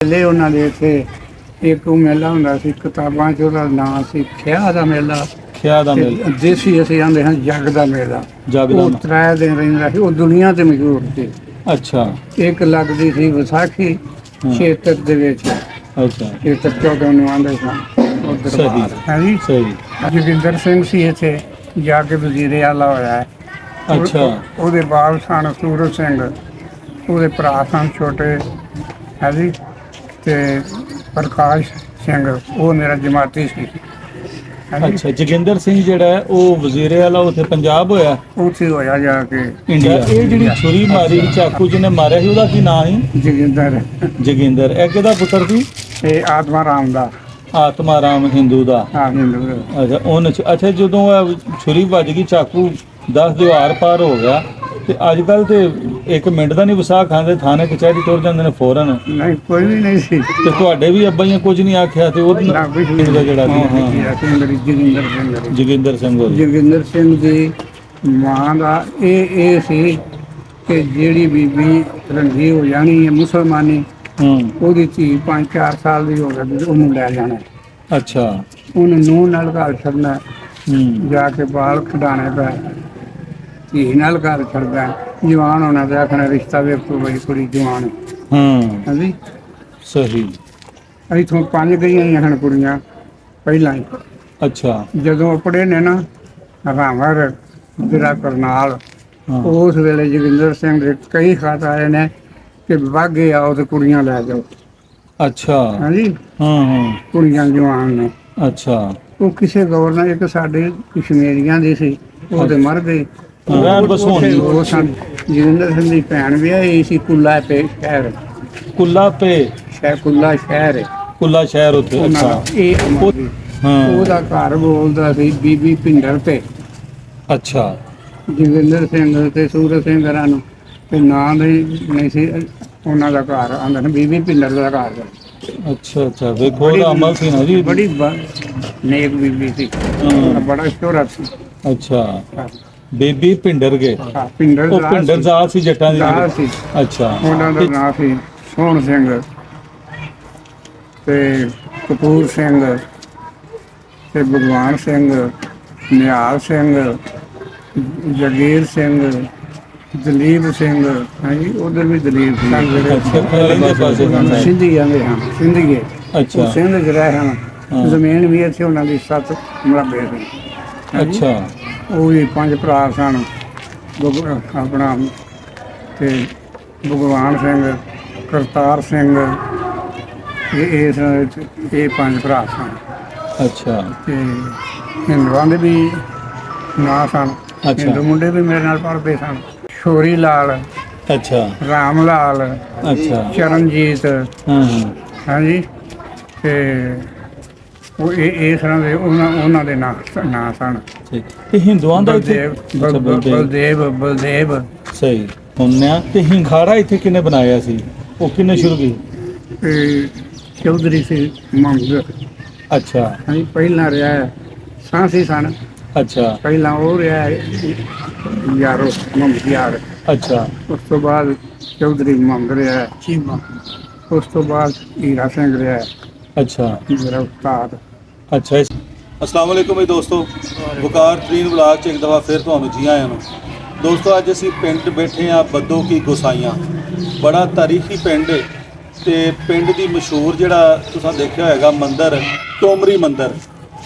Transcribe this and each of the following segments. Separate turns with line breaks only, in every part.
ਪਹਿਲੇ ਉਹਨਾਂ ਦੇ ਇੱਥੇ ਇੱਕ ਉਹ ਮੇਲਾ ਹੁੰਦਾ ਸੀ ਕਿਤਾਬਾਂ 'ਚ ਉਹਦਾ ਨਾਂ ਸੀ ਖਿਆ ਦਾ ਮੇਲਾ।
ਖਿਆ ਦਾ ਮੇਲ।
ਤੇ ਦੇਸੀ ਅਸੀਂ ਆਂਦੇ ਹਾਂ ਜੱਗ ਦਾ ਮੇਲਾ।
ਜਗ
ਉਹ
ਦਾ
ਤਰੇ ਦਿਨ ਰਹਿੰਦਾ ਸੀ ਉਹ ਦੁਨੀਆ ਤੇ ਮਸ਼ਹੂਰ ਸੀ।
ਅੱਛਾ।
ਇੱਕ ਲੱਗਦੀ ਸੀ ਵਿਸਾਖੀ। ਖੇਤਰ ਦੇ ਵਿੱਚ।
ਅੱਛਾ।
ਖੇਤਰ ਚੌਦਾਂ ਨੂੰ ਆਂਦੇ ਸਨ ਉਹ ਦਰਬਾਰ।
ਸਹੀ।
ਹੈ ਜੀ?
ਸਹੀ।
ਜੋਗਿੰਦਰ ਸਿੰਘ ਸੀ ਇੱਥੇ ਜਾ ਕੇ ਵਜ਼ੀਰੇ ਆਲਾ ਹੋਇਆ ਹੈ।
ਅੱਛਾ।
ਉਹ- ਉਹਦੇ ਬਾਪ ਸਨ ਸੂਰਜ ਸਿੰਘ ਉਹਦੇ ਭਰਾ ਸਨ ਛੋਟੇ। ਹੈ ਜੀ? ਤੇ ਪ੍ਰਕਾਸ਼ ਸਿੰਘ ਉਹ ਮੇਰਾ ਜਮਾਤੀ ਸੀ। ਹੈ
ਅੱਛਾ ਜੋਗਿੰਦਰ ਸਿੰਘ ਜਿਹੜਾ ਹੈ ਉਹ ਵਜ਼ੀਰੇ ਵਾਲਾ ਉੱਥੇ ਪੰਜਾਬ ਹੋਇਆ?
ਉੱਥੇ ਹੋਇਆ ਜਾ ਕੇ।
ਇੰਡੀਆ ਇਹ ਜਿਹੜੀ ਛੁਰੀ ਮਾਰੀ ਚਾਕੂ ਜਿਹਨੇ ਮਾਰਿਆ ਸੀ ਉਹਦਾ ਕੀ ਨਾਂ ਸੀ?
ਜੋਗਿੰਦਰ।
ਜੋਗਿੰਦਰ। ਇਹ ਕਿਹਦਾ ਪੁੱਤਰ ਸੀ?
ਤੇ ਆਤਮਾ ਰਾਮ ਦਾ।
ਆਤਮਾ ਰਾਮ ਹਿੰਦੂ ਦਾ।
ਹਿੰਦੂ
ਅੱਛਾ ਉਹਨ ਅੱਛਾ ਜਦੋਂ ਇਹ ਛੁਰੀ ਵੱਜ ਗਈ ਚਾਕੂ 10 ਦੀਵਾਰ ਪਾਰ ਹੋ ਗਿਆ ਤੇ ਅੱਜ ਕੱਲ ਤੇ ਇੱਕ ਮਿੰਟ ਦਾ ਨਹੀਂ ਵਸਾ ਖਾਂਦੇ ਥਾਣੇ ਕਚਹਿਰੀ ਤੁਰ ਜਾਂਦੇ ਨੇ ਫੌਰਨ।
ਨਹੀਂ ਕੋਈ ਵੀ ਨਹੀਂ ਸੀ।
ਤੇ ਤੁਹਾਡੇ ਵੀ ਅੱਬਾ ਜੀ ਕੁਝ ਨਹੀਂ ਆਖਿਆ ਤੇ ਉਹ
ਨਾ ਕੁਝ ਵੀ
ਦਾ ਜਿਹੜਾ ਸੀ,
ਜੋਗਿੰਦਰ ਸਿੰਘ ਦਾ।
ਜੋਗਿੰਦਰ ਸਿੰਘ ਹੋਰੀ।
ਜੋਗਿੰਦਰ ਸਿੰਘ ਦੀ ਮਾਂ ਦਾ ਇਹ ਇਹ ਸੀ ਕਿ ਜਿਹੜੀ ਬੀਬੀ ਰੰਗੀ ਹੋ ਜਾਣੀ ਹੈ ਮੁਸਲਮਾਨੀ
ਹੂੰ।
ਉਹਦੀ ਧੀ 5-4 ਸਾਲ ਦੀ ਹੋ ਗਈ ਉਹਨੂੰ ਲੈ ਜਾਣਾ।
ਅੱਛਾ।
ਉਹਨੂੰ ਨੂੰਹ ਨਾਲ ਘਰ ਛੱਡਣਾ।
ਹੂੰ।
ਜਾ ਕੇ ਬਾਲ ਖਡਾਣੇ ਪੈ। ਧੀ ਨਾਲ ਘਰ ਛੱਡਦਾ ਜਵਾਨ ਹੋਣਾ ਤੇ ਆਖਣਾ ਰਿਸ਼ਤਾ ਵੇਖੋ ਬਈ ਕੁੜੀ ਜਵਾਨ। ਹੈ।
ਹੂੰ
ਹਾਂਜੀ?
ਸਹੀ।
ਇੱਥੋਂ ਪੰਜ ਗਈਆਂ ਹੀ ਹਨ ਕੁੜੀਆਂ ਪਹਿਲਾਂ ਹੀ।
ਅੱਛਾ।
ਜਦੋਂ ਪੜੇ ਨੇ ਨਾ ਰਾਮਰ ਜਿਹੜਾ ਕਰਨਾਲ
ਹਾਂ।
ਉਸ ਵੇਲੇ ਜੋਗਿੰਦਰ ਸਿੰਘ ਦੇ ਕਈ ਖਤ ਆਏ ਨੇ ਕਿ ਵਾਗੇ ਆਓ ਤੇ ਕੁੜੀਆਂ ਲੈ ਜਾਓ।
ਅੱਛਾ।
ਹਾਂਜੀ?
ਹਾਂ ਹਾਂ।
ਕੁੜੀਆਂ ਜਵਾਨ ਨੇ।
ਅੱਛਾ।
ਉਹ ਕਿਸੇ ਗੌਰ ਨਾਲ ਇੱਕ ਸਾਡੇ ਕਸ਼ਮੀਰੀਆਂ ਦੀ ਸੀ ਉਹ ਤੇ ਮਰ ਗਈ
ਰਹਿਣ ਬਸੋਣੀ।
ਉਹ ਸਨ ਜੋਗਿੰਦਰ ਸਿੰਘ ਦੀ ਭੈਣ ਵਿਆਹੀ ਸੀ ਕੁੱਲਾ ਪੇ ਸ਼ਹਿਰ।
ਕੁੱਲਾ ਪੇ।
ਸ਼ਹਿਰ ਕੁੱਲਾ ਸ਼ਹਿਰ। ਹੈ
ਕੁੱਲਾ ਸ਼ਹਿਰ ਉੱਤੇ
ਉਹਨਾਂ ਦਾ
ਅੱਛਾ
ਇਹ ਅਮਰ ਸੀ।
ਹਾਂ।
ਉਹਦਾ ਘਰ ਬੋਲਦਾ ਸੀ ਬੀਬੀ ਪਿੰਡਰ ਤੇ।
ਅੱਛਾ।
ਜੋਗਿੰਦਰ ਸਿੰਘ ਤੇ ਸੂਰਜ ਸਿੰਘ ਹਰਾਂ ਨੂੰ। ਤੇ ਨਾਂ ਨਹੀਂ ਨਹੀਂ ਸੀ ਉਹਨਾਂ ਦਾ ਘਰ ਆਂਦਾ ਨਾ ਬੀਬੀ ਪਿੰਡਰ ਦਾ ਘਰ।
ਅੱਛਾ ਅੱਛਾ। ਵੇਖੋ ਉਹਦਾ ਅਮਲ ਸੀ ਨਾ ਜੀ।
ਬੜੀ ਨੇਕ ਬੀਬੀ ਸੀ।
ਹਾਂ,
ਬੜਾ ਸ਼ੋਹਰਤ ਸੀ।
ਅੱਛਾ।
ਹਾਂ,
ਬੀਬੀ ਪਿੰਡਰ ਗਏ
ਹਾਂ,
ਉਹ
ਦਾ
ਪਿੰਡਰ
ਸੀ।
ਜੱਟਾਂ ਦੀ।
ਸੀ।
ਅੱਛਾ।
ਉਹਨਾਂ ਦਾ ਨਾਂ ਸੀ ਸੋਹਣ ਸਿੰਘ। ਤੇ ਕਪੂਰ ਸਿੰਘ ਤੇ ਭਗਵਾਨ ਸਿੰਘ ਨਿਹਾਲ ਸਿੰਘ ਜਗੀਰ ਸਿੰਘ ਦਲੀਪ ਸਿੰਘ। ਹਾਂਜੀ ਉਧਰ ਵੀ ਦਲੀਪ ਸਿੰਘ
ਅੱਛਾ ਪਹਿਲੇ ਪਾਸੇ
ਸਿੰਧੀ ਕਹਿੰਦੇ ਹਨ ਸਿੰਧੀਏ
ਅੱਛਾ
ਉਹ ਸਿੰਧ ਚ ਰਹੇ ਹਨ।
ਹਾਂ।
ਜ਼ਮੀਨ ਵੀ ਇੱਥੇ ਉਹਨਾਂ ਦੀ ਸੱਤ ਮਰਬੇ ਸੀ। ਹਾਂਜੀ।
ਅੱਛਾ।
ਉਹ ਵੀ ਪੰਜ ਭਰਾ ਸਨ ਆਪਣਾ ਤੇ ਭਗਵਾਨ ਸਿੰਘ ਕਰਤਾਰ ਸਿੰਘ ਇਹ ਇਸ ਇਹ ਪੰਜ ਭਰਾ ਸਨ।
ਅੱਛਾ।
ਤੇ ਹਿੰਦੂਆਂ ਦੇ ਵੀ ਨਾਂ ਸਨ। ਹਿੰਦੂ ਮੁੰਡੇ ਵੀ ਮੇਰੇ ਨਾਲ ਪੜ੍ਹਦੇ ਸਨ। ਸ਼ੋਰੀ ਲਾਲ
ਅੱਛਾ।
ਰਾਮ ਲਾਲ
ਅੱਛਾ।
ਚਰਨਜੀਤ
ਹਾਂ ਹਾਂ।
ਹਾਂਜੀ ਤੇ ਉਹ ਇਹ ਇਸ ਤਰ੍ਹਾਂ ਦੇ ਉਹਨਾਂ ਉਹਨਾਂ ਦੇ ਨਾਂ ਨਾਂ ਸਨ।
ਠੀਕ। ਤੇ ਹਿੰਦੂਆਂ ਦਾ ਇੱਥੇ
ਬਲਦੇਵ
ਅੱਛਾ, ਬਲਦੇਵ।
ਬਲਦੇਵ ਬਲਦੇਵ।
ਸਹੀ। ਹੁੰਨਿਆ ਤੇ ਹਿੰਖਾੜਾ ਇੱਥੇ ਕਿਨੇ ਬਣਾਇਆ ਸੀ? ਉਹ ਕਿਨੇ ਸ਼ੁਰੂ ਕੀਤਾ
ਤੇ ਚੌਧਰੀ ਸੀ ਮੰਗ
ਅੱਛਾ।
ਹਾਂਜੀ ਪਹਿਲਾਂ ਰਿਹਾ ਹੈ ਸਾਂਸੀ ਸਨ।
ਅੱਛਾ।
ਪਹਿਲਾਂ ਉਹ ਰਿਹਾ ਹੈ ਯਾਰੋ ਮੰਗ ਯਾਰ।
ਅੱਛਾ।
ਉਸ ਤੋਂ ਬਾਅਦ ਚੌਧਰੀ ਮੰਗ ਰਿਹਾ ਹੈ। ਚੀਮਾ ਉਸ ਤੋਂ ਬਾਅਦ ਹੀਰਾ ਸਿੰਘ ਰਿਹਾ ਹੈ।
ਅੱਛਾ।
ਮੇਰਾ ਉਸਤਾਦ।
ਅੱਛਾ ਜੀ। ਅਸਲਾਮ ਵਾਲੇਕੁਮ ਜੀ ਦੋਸਤੋ। ਵਕਾਰ ਤਰੀਨ ਬਲਾਗ ਚ ਇੱਕ ਦਫਾ ਫਿਰ ਤੁਹਾਨੂੰ ਜੀ ਆਇਆਂ ਨੂੰ। ਦੋਸਤੋ, ਅੱਜ ਅਸੀਂ ਪਿੰਡ ਬੈਠੇ ਆ ਬੱਦੋ ਕੀ ਗੋਸਾਈਆਂ। ਬੜਾ ਤਾਰੀਖੀ ਪਿੰਡ ਹੈ ਤੇ ਪਿੰਡ ਦੀ ਮਸ਼ਹੂਰ ਜਿਹੜਾ ਤੁਸੀਂ ਦੇਖਿਆ ਹੋਏਗਾ ਮੰਦਿਰ, ਟੋਮਰੀ ਮੰਦਿਰ,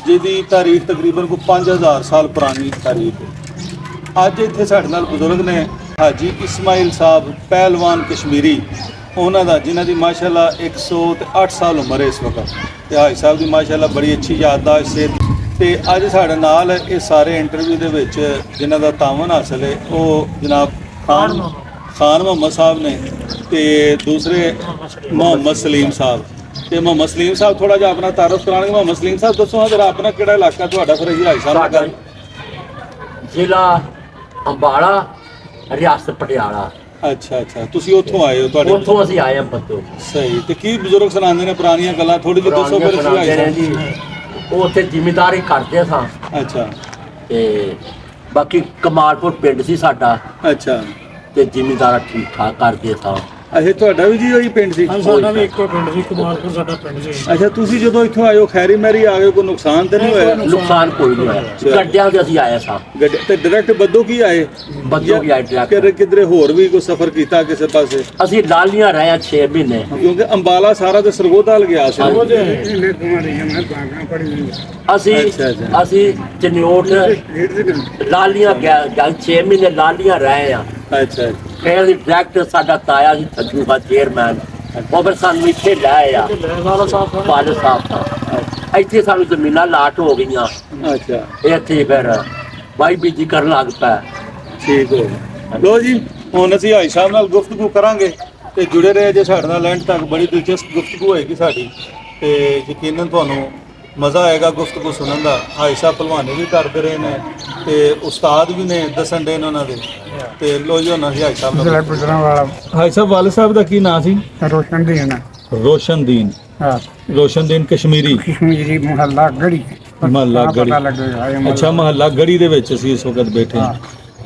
ਜਿਹਦੀ ਤਾਰੀਖ ਤਕਰੀਬਨ ਕੋ 5000 ਸਾਲ ਪੁਰਾਣੀ ਤਾਰੀਖ ਹੈ ਅੱਜ ਇੱਥੇ ਸਾਡੇ ਨਾਲ ਬਜ਼ੁਰਗ ਨੇ ਹਾਜੀ ਇਸਮਾਈਲ ਸਾਹਿਬ, ਪਹਿਲਵਾਨ ਕਸ਼ਮੀਰੀ। ਉਹਨਾਂ ਦਾ ਜਿਨ੍ਹਾਂ ਦੀ ਮਾਸ਼ਾਅੱਲਾ 108 ਸਾਲ ਉਮਰ ਹੈ ਇਸ ਵਕਤ। ਤੇ ਹਾਜੀ ਸਾਹਿਬ ਦੀ ਮਾਸ਼ਾਅੱਲਾ ਬੜੀ ਅੱਛੀ ਯਾਦਦਾਸ਼ਤ ਸਿਹਤ ਤੇ ਅੱਜ ਸਾਡੇ ਨਾਲ ਇਹ ਸਾਰੇ ਇੰਟਰਵਿਊ ਦੇ ਵਿੱਚ ਜਿਨ੍ਹਾਂ ਦਾ ਤਾਵਨ ਹਾਸਲ ਹੈ ਉਹ ਜਨਾਬ ਖਾਨ ਖਾਨ ਮੁਹੰਮਦ। ਸਾਹਿਬ ਨੇ ਤੇ ਦੂਸਰੇ ਮੁਹੰਮਦ ਸਲੀਮ ਸਾਹਿਬ। ਤੇ ਮੁਹੰਮਦ ਸਲੀਮ ਸਾਹਿਬ ਥੋੜਾ ਜਿਹਾ ਆਪਣਾ ਤਾਰਫ ਕਰਾਣਗੇ ਮੁਹੰਮਦ ਸਲੀਮ ਸਾਹਿਬ ਦੱਸੋ ਹਾਂ ਜਰਾ ਆਪਣਾ ਕਿਹੜਾ ਇਲਾਕਾ ਤੁਹਾਡਾ ਫਿਰ ਹਾਜੀ ਸਾਹਿਬ ਨਾਲ ਗੱਲ
ਜ਼ਿਲ੍ਹਾ ਅੰਬਾਲਾ ਰਿਆਸਤ ਪਟਿਆਲਾ।
ਅੱਛਾ ਅੱਛਾ। ਤੁਸੀਂ ਉੱਥੋਂ ਆਏ ਹੋ ਤੁਹਾਡੇ
ਉੱਥੋਂ ਅਸੀਂ ਆਏ ਹਾਂ ਬੱਦੋ
ਸਹੀ। ਤੇ ਕੀ ਬਜ਼ੁਰਗ ਸੁਣਾਉਂਦੇ ਨੇ ਪੁਰਾਣੀਆਂ ਗੱਲਾਂ? ਥੋੜੀ ਜਿਹੀ ਦੱਸੋ ਫਿਰ ਅਸੀਂ ਆਏ
ਜੀ। ਉਹ ਉੱਥੇ ਜ਼ਿਮੀਂਦਾਰੀ ਕਰਦੇ ਸਾਂ।
ਅੱਛਾ।
ਤੇ ਬਾਕੀ ਕਮਾਲਪੁਰ ਪਿੰਡ ਸੀ ਸਾਡਾ।
ਅੱਛਾ।
ਤੇ ਜ਼ਿਮੀਂਦਾਰਾ ਠੀਕ ਠਾਕ ਕਰਦੇ ਸਾਂ।
ਅੱਛਾ ਤੁਹਾਡਾ ਵੀ ਜੀ ਉਹੀ ਪਿੰਡ ਸੀ?
ਹਾਂ ਸਾਡਾ ਵੀ ਇੱਕੋ ਪਿੰਡ ਸੀ ਕਮਾਲਪੁਰ ਸਾਡਾ ਪਿੰਡ ਸੀ।
ਅੱਛਾ ਤੁਸੀਂ ਜਦੋਂ ਇੱਥੋਂ ਹੋ ਖੈਰੀ ਮੈਰੀ ਆ ਗਏ ਕੋਈ ਨੁਕਸਾਨ ਤਾਂ ਨਹੀਂ ਹੋਇਆ?
ਨੁਕਸਾਨ ਕੋਈ ਨਹੀਂ ਹੋਇਆ। ਗੱਡਿਆਂ ਤੇ ਅਸੀਂ ਆਏ ਸਾਂ।
ਗੱਡੀ ਤੇ ਡਾਇਰੈਕਟ ਬੱਦੋ ਕੀ ਆਏ?
ਬੱਦੋ ਕੀ ਆਏ
ਕਿ
ਡਾਇਰੈਕਟ
ਕਿਧਰੇ ਹੋਰ ਵੀ ਕੋਈ ਸਫ਼ਰ ਕੀਤਾ ਕਿਸੇ ਪਾਸੇ?
ਅਸੀਂ ਲਾਲੀਆਂ ਰਹੇ ਆ 6 ਮਹੀਨੇ।
ਕਿਉਂਕਿ ਅੰਬਾਲਾ ਸਾਰਾ ਤੇ ਸਰਗੋਧਾਲ ਗਿਆ ਸੀ।
ਇਹਨੇ ਤੁਹਾਡੀ ਮੈਂ ਬਾਗਾ ਪੜੀ
ਅਸੀਂ। ਅਸੀਂ ਚਨਿਓਟ ਲਾਲੀਆਂ ਗਿਆ 6 ਮਹੀਨੇ ਲਾਲੀਆਂ ਰਹੇ ਆ।
ਅੱਛਾ।
ਫਿਰ ਸਾਡਾ ਤਾਇਆ ਜੀ ਥੱਜੂਗਾ ਚੇਅਰਮੈਨ ਉਹ ਫਿਰ ਸਾਨੂੰ ਇੱਥੇ ਲੈ ਆ।
ਲੈ ਵਾਲਾ ਸਾਹਿਬ
ਇੱਥੇ ਸਾਨੂੰ ਜ਼ਮੀਨਾਂ ਲਾਟ ਹੋ ਗਈਆਂ।
ਅੱਛਾ।
ਇੱਥੇ ਫਿਰ ਵਾਈ ਬੀਜੀ ਕਰਨ ਲੱਗ ਪਿਆ।
ਠੀਕ ਹੋ ਲੋ ਜੀ ਹੁਣ ਅਸੀਂ ਹਾਈ ਸਾਹਿਬ ਨਾਲ ਗੁਫ਼ਤਗੂ ਕਰਾਂਗੇ ਤੇ ਜੁੜੇ ਰਹੇ ਜੇ ਸਾਡੇ ਨਾਲ ਐਂਡ ਤੱਕ ਬੜੀ ਦਿਲਚਸਪ ਗੁਫ਼ਤਗੂ ਹੋਏਗੀ ਸਾਡੀ। ਤੇ ਯਕੀਨਨ ਤੁਹਾਨੂੰ ਮਜ਼ਾ ਆਏਗਾ ਗੁਫ਼ਤਗੂ ਸੁਣਨ ਦਾ। ਸਾਹਿਬ ਭਲਵਾਨੀ ਵੀ ਕਰਦੇ ਰਹੇ ਨੇ ਤੇ ਉਸਤਾਦ ਵੀ ਨੇ ਦੱਸਣ ਦੇ ਨੇ ਉਹਨਾਂ ਦੇ। ਤੇ ਲੋ ਜੀ
ਜਿਹੜਾ ਗੁਜਰਾਂ ਵਾਲਾ
ਹਾਈ ਸਾਹਿਬ ਵਾਲੇ। ਸਾਹਿਬ ਦਾ ਕੀ ਨਾਂ ਸੀ?
ਰੋਸ਼ਨ ਦੀ ਹੈ। ਨਾ
ਰੋਸ਼ਨਦੀਨ।
ਹਾਂ।
ਰੋਸ਼ਨਦੀਨ ਕਸ਼ਮੀਰੀ।
ਕਸ਼ਮੀਰੀ ਮੁਹੱਲਾ ਗੜੀ।
ਮੁਹੱਲਾ ਗੜੀ।
ਪਤਾ ਲੱਗੇਗਾ ਇਹ
ਅੱਛਾ ਮਹੱਲਾ ਗੜੀ ਦੇ ਵਿੱਚ ਅਸੀਂ ਇਸ ਵਕਤ ਬੈਠੇ ਹਾਂ।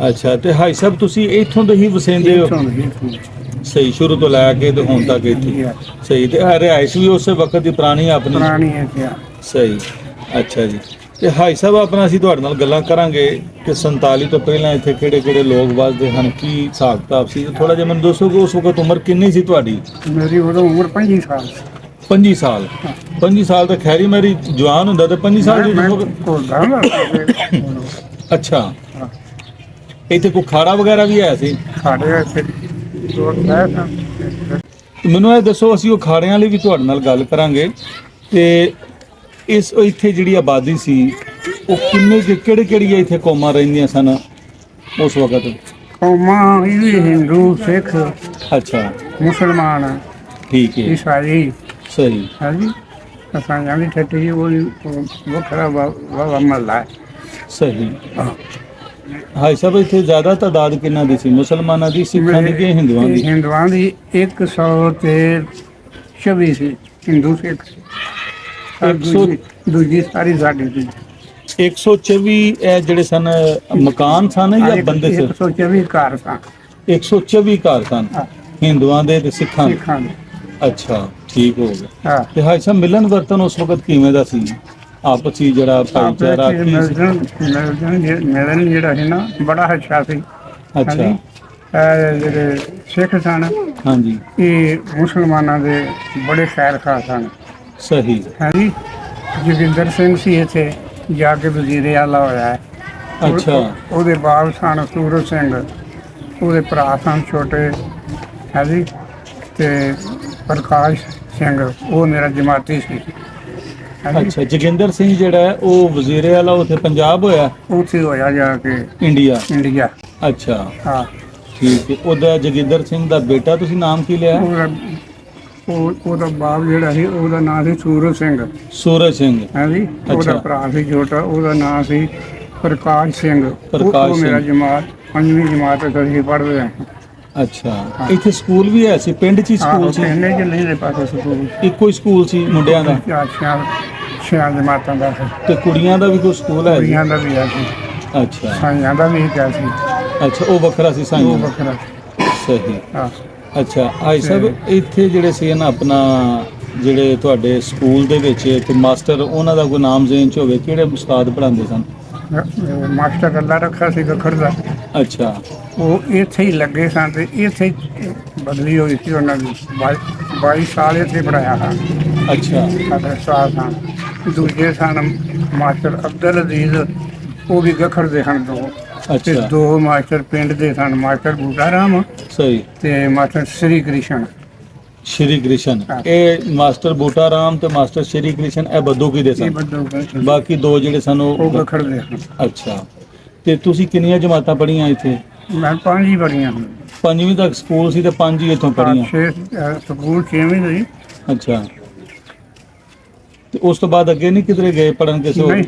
ਅੱਛਾ ਤੇ ਹਾਈ ਸਾਹਿਬ ਤੁਸੀਂ ਇੱਥੋਂ ਦੇ ਹੀ ਵਸੇਂਦੇ ਹੋ?
ਇੱਥੋਂ ਦੀ, ਇੱਥੋਂ ਦੀ।
ਸਹੀ ਸ਼ੁਰੂ ਤੋਂ ਲੈ ਕੇ ਤੇ ਹੁਣ ਤੱਕ ਇੱਥੇ। ਸਹੀ ਤੇ ਇਹ ਰਿਹਾਇਸ਼ ਵੀ ਉਸੇ ਵਕਤ ਦੀ ਪੁਰਾਣੀ ਆਪਣੀ?
ਪੁਰਾਣੀ ਹੈ ਕਿਆ
ਸਹੀ। ਅੱਛਾ ਜੀ। ਤੇ ਹਾਈ ਸਾਹਿਬ ਆਪਣਾ ਅਸੀਂ ਤੁਹਾਡੇ ਨਾਲ ਗੱਲਾਂ ਕਰਾਂਗੇ ਕਿ 47 ਤੋਂ ਪਹਿਲਾਂ ਇੱਥੇ ਕਿਹੜੇ ਕਿਹੜੇ ਲੋਕ ਵੱਸਦੇ ਹਨ? ਕੀ ਹਿਸਾਬ ਕਿਤਾਬ ਸੀ? ਥੋੜਾ ਜਿਹਾ ਮੈਨੂੰ ਦੱਸੋ ਕਿ ਉਸ ਵਕਤ ਉਮਰ ਕਿੰਨੀ ਸੀ ਤੁਹਾਡੀ?
ਮੇਰੀ ਉਦੋਂ ਉਮਰ 25 ਸਾਲ ਸੀ।
25 ਸਾਲ। 25 ਸਾਲ ਤਾਂ ਖੈਰੀ ਮੇਰੀ ਜਵਾਨ ਹੁੰਦਾ ਤੇ 25 ਸਾਲ ਦੀ
ਮੈਂ
ਉਮਰ
ਕੋਲਦਾ ਨਾ।
ਅੱਛਾ। ਇੱਥੇ ਕੋਈ ਖਾੜਾ ਵਗੈਰਾ ਵੀ ਹੈ ਸੀ?
ਸਾਡੇ ਇੱਥੇ। ਦੋ
ਤੇ ਮੈਨੂੰ ਇਹ ਦੱਸੋ ਅਸੀਂ ਉਹ ਖਾੜਿਆਂ ਲਈ ਵੀ ਤੁਹਾਡੇ ਨਾਲ ਗੱਲ ਕਰਾਂਗੇ ਤੇ ਇਸ ਇੱਥੇ ਜਿਹੜੀ ਆਬਾਦੀ ਸੀ ਉਹ ਕਿੰਨੇ ਕਿਹੜੇ ਕਿਹੜੀਆਂ ਇੱਥੇ ਕੌਮਾਂ ਰਹਿੰਦੀਆਂ ਸਨ ਉਸ ਵਕਤ?
ਕੌਮਾਂ ਇਹ ਹਿੰਦੂ ਸਿੱਖ
ਅੱਛਾ।
ਮੁਸਲਮਾਨ
ਠੀਕ ਹੈ।
ਈਸਾਈ।
ਸਹੀ।
ਹਾਂਜੀ। ਅਸਾਂ ਜਾਂਦੀ ਠੱਟੀ ਉਹ ਉਹ ਵੱਖਰਾ ਵਾ ਮਹੱਲਾ
ਸਹੀ। ਹਾਈ ਸਾਹਿਬ ਇੱਥੇ ਜ਼ਿਆਦਾ ਤਾਦਾਦ ਕਿੰਨਾ ਦੀ ਸੀ? ਮੁਸਲਮਾਨਾਂ ਦੀ ਸਿੱਖਾਂ ਦੀ ਕਿ ਹਿੰਦੂਆਂ ਦੀ?
ਹਿੰਦੂਆਂ ਦੀ 100 ਤੇ 26 ਸੀ ਹਿੰਦੂ ਸਿੱਖ।
ਇੱਕ ਸੌ-
ਦੂਜੀ- ਦੂਜੀ ਸਾਰੀ ਸਾਡੀ ਸੀ।
124 ਇਹ ਜਿਹੜੇ ਸਨ ਮਕਾਨ ਸਨ ਜਾਂ ਬੰਦੇ ਸਨ
124 ਘਰ ਸਨ।
124 ਘਰ ਸਨ
ਹਾਂ,
ਹਿੰਦੂਆਂ ਦੇ ਤੇ ਸਿੱਖਾਂ ਦੇ?
ਸਿੱਖਾਂ ਦੇ।
ਅੱਛਾ ਠੀਕ ਹੋ ਗਿਆ।
ਹਾਂ।
ਤੇ ਹਾਈ ਸਾਹਿਬ ਮਿਲਨ ਵਰਤਨ ਉਸ ਵਕਤ ਕਿਵੇਂ ਦਾ ਸੀ? ਆਪਸ ਵਿੱਚ ਜਿਹੜਾ ਭਾਈਚਾਰਾ ਕੀ ਸੀ?
ਮਿਲਣ ਮਿਲਣ ਜੇ- ਮਿਲਣ ਜਿਹੜਾ ਸੀ ਨਾ ਬੜਾ ਅੱਛਾ ਸੀ।
ਅੱਛਾ।
ਹਾਂਜੀ। ਇਹ ਜਿਹੜੇ ਸਿੱਖ ਸਨ
ਹਾਂਜੀ।
ਇਹ ਮੁਸਲਮਾਨਾਂ ਦੇ ਬੜੇ ਖੈਰ ਖਾ ਸਨ।
ਸਹੀ।
ਹਾਂਜੀ। ਜੋਗਿੰਦਰ ਸਿੰਘ ਸੀ ਇੱਥੇ ਜਾ ਕੇ ਵਜ਼ੀਰ ਆਲਾ ਹੋਇਆ ਹੈ।
ਅੱਛਾ।
ਉਹਦੇ ਬਾਪ ਸਨ ਸੂਰਜ ਸਿੰਘ। ਉਹਦੇ ਭਰਾ ਸਨ ਛੋਟੇ ਹਾਂਜੀ। ਤੇ ਪ੍ਰਕਾਸ਼ ਸਿੰਘ ਉਹ ਮੇਰਾ ਜਮਾਤੀ ਸੀ।
ਅੱਛਾ ਜੋਗਿੰਦਰ ਸਿੰਘ ਜਿਹੜਾ ਹੈ ਉਹ ਵਜ਼ੀਰ ਆਲਾ ਉੱਥੇ ਪੰਜਾਬ ਹੋਇਆ?
ਉੱਥੇ ਹੋਇਆ ਜਾ ਕੇ।
ਇੰਡੀਆ?
ਇੰਡੀਆ।
ਅੱਛਾ।
ਹਾਂ।
ਠੀਕ ਹੈ। ਉਹਦਾ ਜੋਗਿੰਦਰ ਸਿੰਘ ਦਾ ਬੇਟਾ ਤੁਸੀਂ ਨਾਮ ਕੀ ਲਿਆ?
ਉਹ ਉਹਦਾ ਬਾਪ ਜਿਹੜਾ ਸੀ ਉਹਦਾ ਨਾਂ ਸੀ ਸੂਰਜ ਸਿੰਘ।
ਸੂਰਜ ਸਿੰਘ।
ਹਾਂਜੀ ਉਹਦਾ
ਅੱਛਾ।
ਭਰਾ ਸੀ ਛੋਟਾ ਉਹਦਾ ਨਾਂ ਸੀ ਪ੍ਰਕਾਸ਼ ਸਿੰਘ। ਉਹ-
ਪ੍ਰਕਾਸ਼
ਉਹ ਮੇਰਾ
ਸਿੰਘ।
ਜਮਾਤ ਪੰਜਵੀਂ ਜਮਾਤ ਤੱਕ ਅਸੀਂ ਪੜ੍ਹਦੇ ਹਾਂ।
ਅੱਛਾ। ਇੱਥੇ ਸਕੂਲ ਵੀ ਹੈ ਸੀ? ਪਿੰਡ 'ਚ ਹੀ ਸਕੂਲ ਸੀ?
ਕਹਿੰਦੇ ਕਿ ਨਹੀਂ ਦੇ ਪਾਸੇ ਸਕੂਲ
ਇੱਕੋ ਹੀ ਸਕੂਲ ਸੀ ਮੁੰਡਿਆਂ ਦਾ?
ਚਾਰ ਛਿਆ ਛਿਆ ਜਮਾਤਾਂ ਦਾ ਸੀ।
ਤੇ ਕੁੜੀਆਂ ਦਾ ਵੀ ਕੋਈ ਸਕੂਲ ਹੈ ਜੀ?
ਕੁੜੀਆਂ ਦਾ ਵੀ ਆ ਸੀ
ਅੱਛਾ।
ਸਾਈਆਂ ਦਾ ਵੀ ਕਿਹਾ ਸੀ
ਅੱਛਾ ਉਹ ਵੱਖਰਾ ਸੀ
ਉਹ
ਸਾਈਂ
ਵੱਖਰਾ।
ਸਹੀ।
ਹਾਂ।
ਅੱਛਾ ਆਈ ਸਾਹਿਬ ਇੱਥੇ ਜਿਹੜੇ ਸੀ ਨਾ ਆਪਣਾ ਜਿਹੜੇ ਤੁਹਾਡੇ ਸਕੂਲ ਦੇ ਵਿੱਚ ਤੇ ਮਾਸਟਰ ਉਹਨਾਂ ਦਾ ਕੋਈ ਨਾਮ ਜ਼ੇਨ ਚ ਹੋਵੇ ਕਿਹੜੇ ਉਸਤਾਦ ਪੜ੍ਹਾਉਂਦੇ ਸਨ?
ਮਾਸਟਰ ਅੱਲਾ ਰੱਖਾ ਸੀ ਗਖੜ ਦਾ
ਅੱਛਾ।
ਉਹ ਇੱਥੇ ਹੀ ਲੱਗੇ ਸਨ ਤੇ ਇੱਥੇ ਬਦਲੀ ਹੋਈ ਸੀ ਉਹਨਾਂ ਦੀ। 22 ਸਾਲ ਇੱਥੇ ਪੜਾਇਆ ਹਾਂ।
ਅੱਛਾ।
ਸਾਡੇ ਸਾਲ ਸਨ ਦੂਜੇ ਸਨ ਮਾਸਟਰ ਅਬਦੁਲ ਅਜ਼ੀਜ਼ ਉਹ ਵੀ ਗਖੜ ਦੇ ਹਨ ਦੋ। ਤੇ
ਅੱਛਾ।
ਦੋ ਮਾਸਟਰ ਪਿੰਡ ਦੇ ਸਨ ਮਾਸਟਰ ਬੂਟਾ ਰਾਮ
ਸਹੀ।
ਤੇ ਮਾਸਟਰ ਸ੍ਰੀ ਕ੍ਰਿਸ਼ਨ।
ਸ਼੍ਰੀ ਕ੍ਰਿਸ਼ਨ।
ਹਾਂ।
ਇਹ ਮਾਸਟਰ ਬੂਟਾ ਰਾਮ ਤੇ ਮਾਸਟਰ ਸ਼੍ਰੀ ਕ੍ਰਿਸ਼ਨ ਇਹ ਬੱਦੋਕੀ ਦੇ
ਇਹ
ਸਨ
ਬੱਦੋ
ਬਾਕੀ ਦੋ ਜਿਹੜੇ ਸਨ
ਉਹ
ਉਹ
ਦੇ ਹਨ
ਅੱਛਾ। ਤੇ ਤੁਸੀਂ ਕਿੰਨੀਆਂ ਜਮਾਤਾਂ ਪੜ੍ਹੀਆਂ ਇੱਥੇ?
ਮੈਂ ਪੰਜ ਹੀ ਪੜੀਆਂ ਹਨ
ਪੰਜਵੀਂ ਤੱਕ ਸਕੂਲ ਸੀ ਤੇ ਪੰਜ ਹੀ ਇੱਥੋਂ ਪੜ੍ਹੀਆਂ?
ਛੇ ਅਹ, ਸਕੂਲ ਛੇਵੀਂ ਸੀ
ਅੱਛਾ। ਤੇ ਉਸ ਤੋਂ ਬਾਅਦ ਅੱਗੇ ਨਹੀਂ ਕਿਧਰੇ ਗਏ ਪੜਨ ਕਿਸੇ ਹੋਰ?
ਨਹੀਂ।